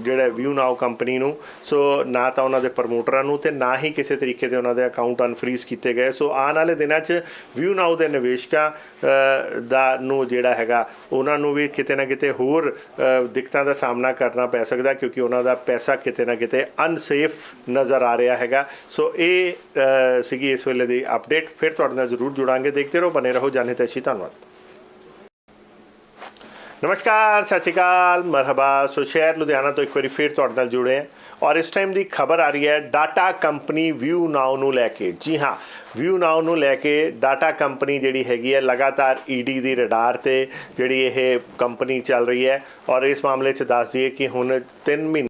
ਜਿਹੜਾ ਵਿਊ ਨਾਓ ਕੰਪਨੀ ਨੂੰ। ਸੋ ਨਾ ਤਾਂ ਉਹਨਾਂ ਦੇ ਪ੍ਰਮੋਟਰਾਂ ਨੂੰ ਤੇ ਨਾ ਹੀ ਕਿਸੇ ਤਰੀਕੇ ਦੇ ਉਹਨਾਂ ਦੇ ਅਕਾਊਂਟ ਅਨਫਰੀਜ਼ ਕੀਤੇ ਗਏ। ਸੋ ਆਉਣ ਵਾਲੇ ਦਿਨਾਂ 'ਚ ਵਿਊ ਨਾਓ ਦੇ ਨਿਵੇਸ਼ਕਾਂ ਦਾ ਨੂੰ ਜਿਹੜਾ ਹੈਗਾ, ਉਹਨਾਂ ਨੂੰ ਵੀ ਕਿਤੇ ਨਾ ਕਿਤੇ ਹੋਰ ਦਿੱਕਤਾਂ ਦਾ ਸਾਹਮਣਾ ਕਰਨਾ ਪੈ ਸਕਦਾ ਕਿਉਂਕਿ ਉਹਨਾਂ ਦਾ ਪੈਸਾ ਕਿਤੇ ਨਾ ਕਿਤੇ ਅਨਸੇਫ ਨਜ਼ਰ ਆ ਰਿਹਾ ਹੈਗਾ। ਸੋ ਇਹ ਸੀਗੀ ਇਸ ਵੇਲੇ ਦੀ ਅਪਡੇਟ ਫਿਰ ਤੁਹਾਡੇ ਨਾਲ ਜ਼ਰੂਰ ਜੁੜਾਂਗੇ। ਦੇਖਦੇ ਰਹੋ ਬਨੇ ਰਹੋ। ਜਾਣੇ ਤੈਸ਼ੀ ਧੰਨਵਾਦ। ਨਮਸਕਾਰ, ਸਤਿ ਸ਼੍ਰੀ ਅਕਾਲ। ਮਰਹਬਾ। ਸੋ, ਸ਼ਹਿਰ ਲੁਧਿਆਣਾ ਤੋਂ ਇੱਕ ਵਾਰੀ ਫਿਰ ਤੁਹਾਡੇ ਨਾਲ ਜੁੜੇ ਹਾਂ। ਔਰ ਇਸ ਟਾਈਮ ਦੀ ਖਬਰ ਆ ਰਹੀ ਹੈ ਡਾਟਾ ਕੰਪਨੀ ਵਿਊ ਨਾਓ ਨੂੰ ਲੈ ਕੇ। ਜੀ ਹਾਂ ਵਿਊ ਨਾਓ ਨੂੰ ਲੈ ਕੇ ਡਾਟਾ ਕੰਪਨੀ ਜਿਹੜੀ ਹੈਗੀ ਹੈ, ਲਗਾਤਾਰ ਈਡੀ ਦੀ ਰਡਾਰ ਤੇ ਜਿਹੜੀ ਇਹ ਕੰਪਨੀ ਚੱਲ ਰਹੀ ਹੈ। ਔਰ ਇਸ ਮਾਮਲੇ 'ਚ ਦੱਸ ਦਈਏ ਕਿ ਹੁਣ 3 ਮਹੀਨੇ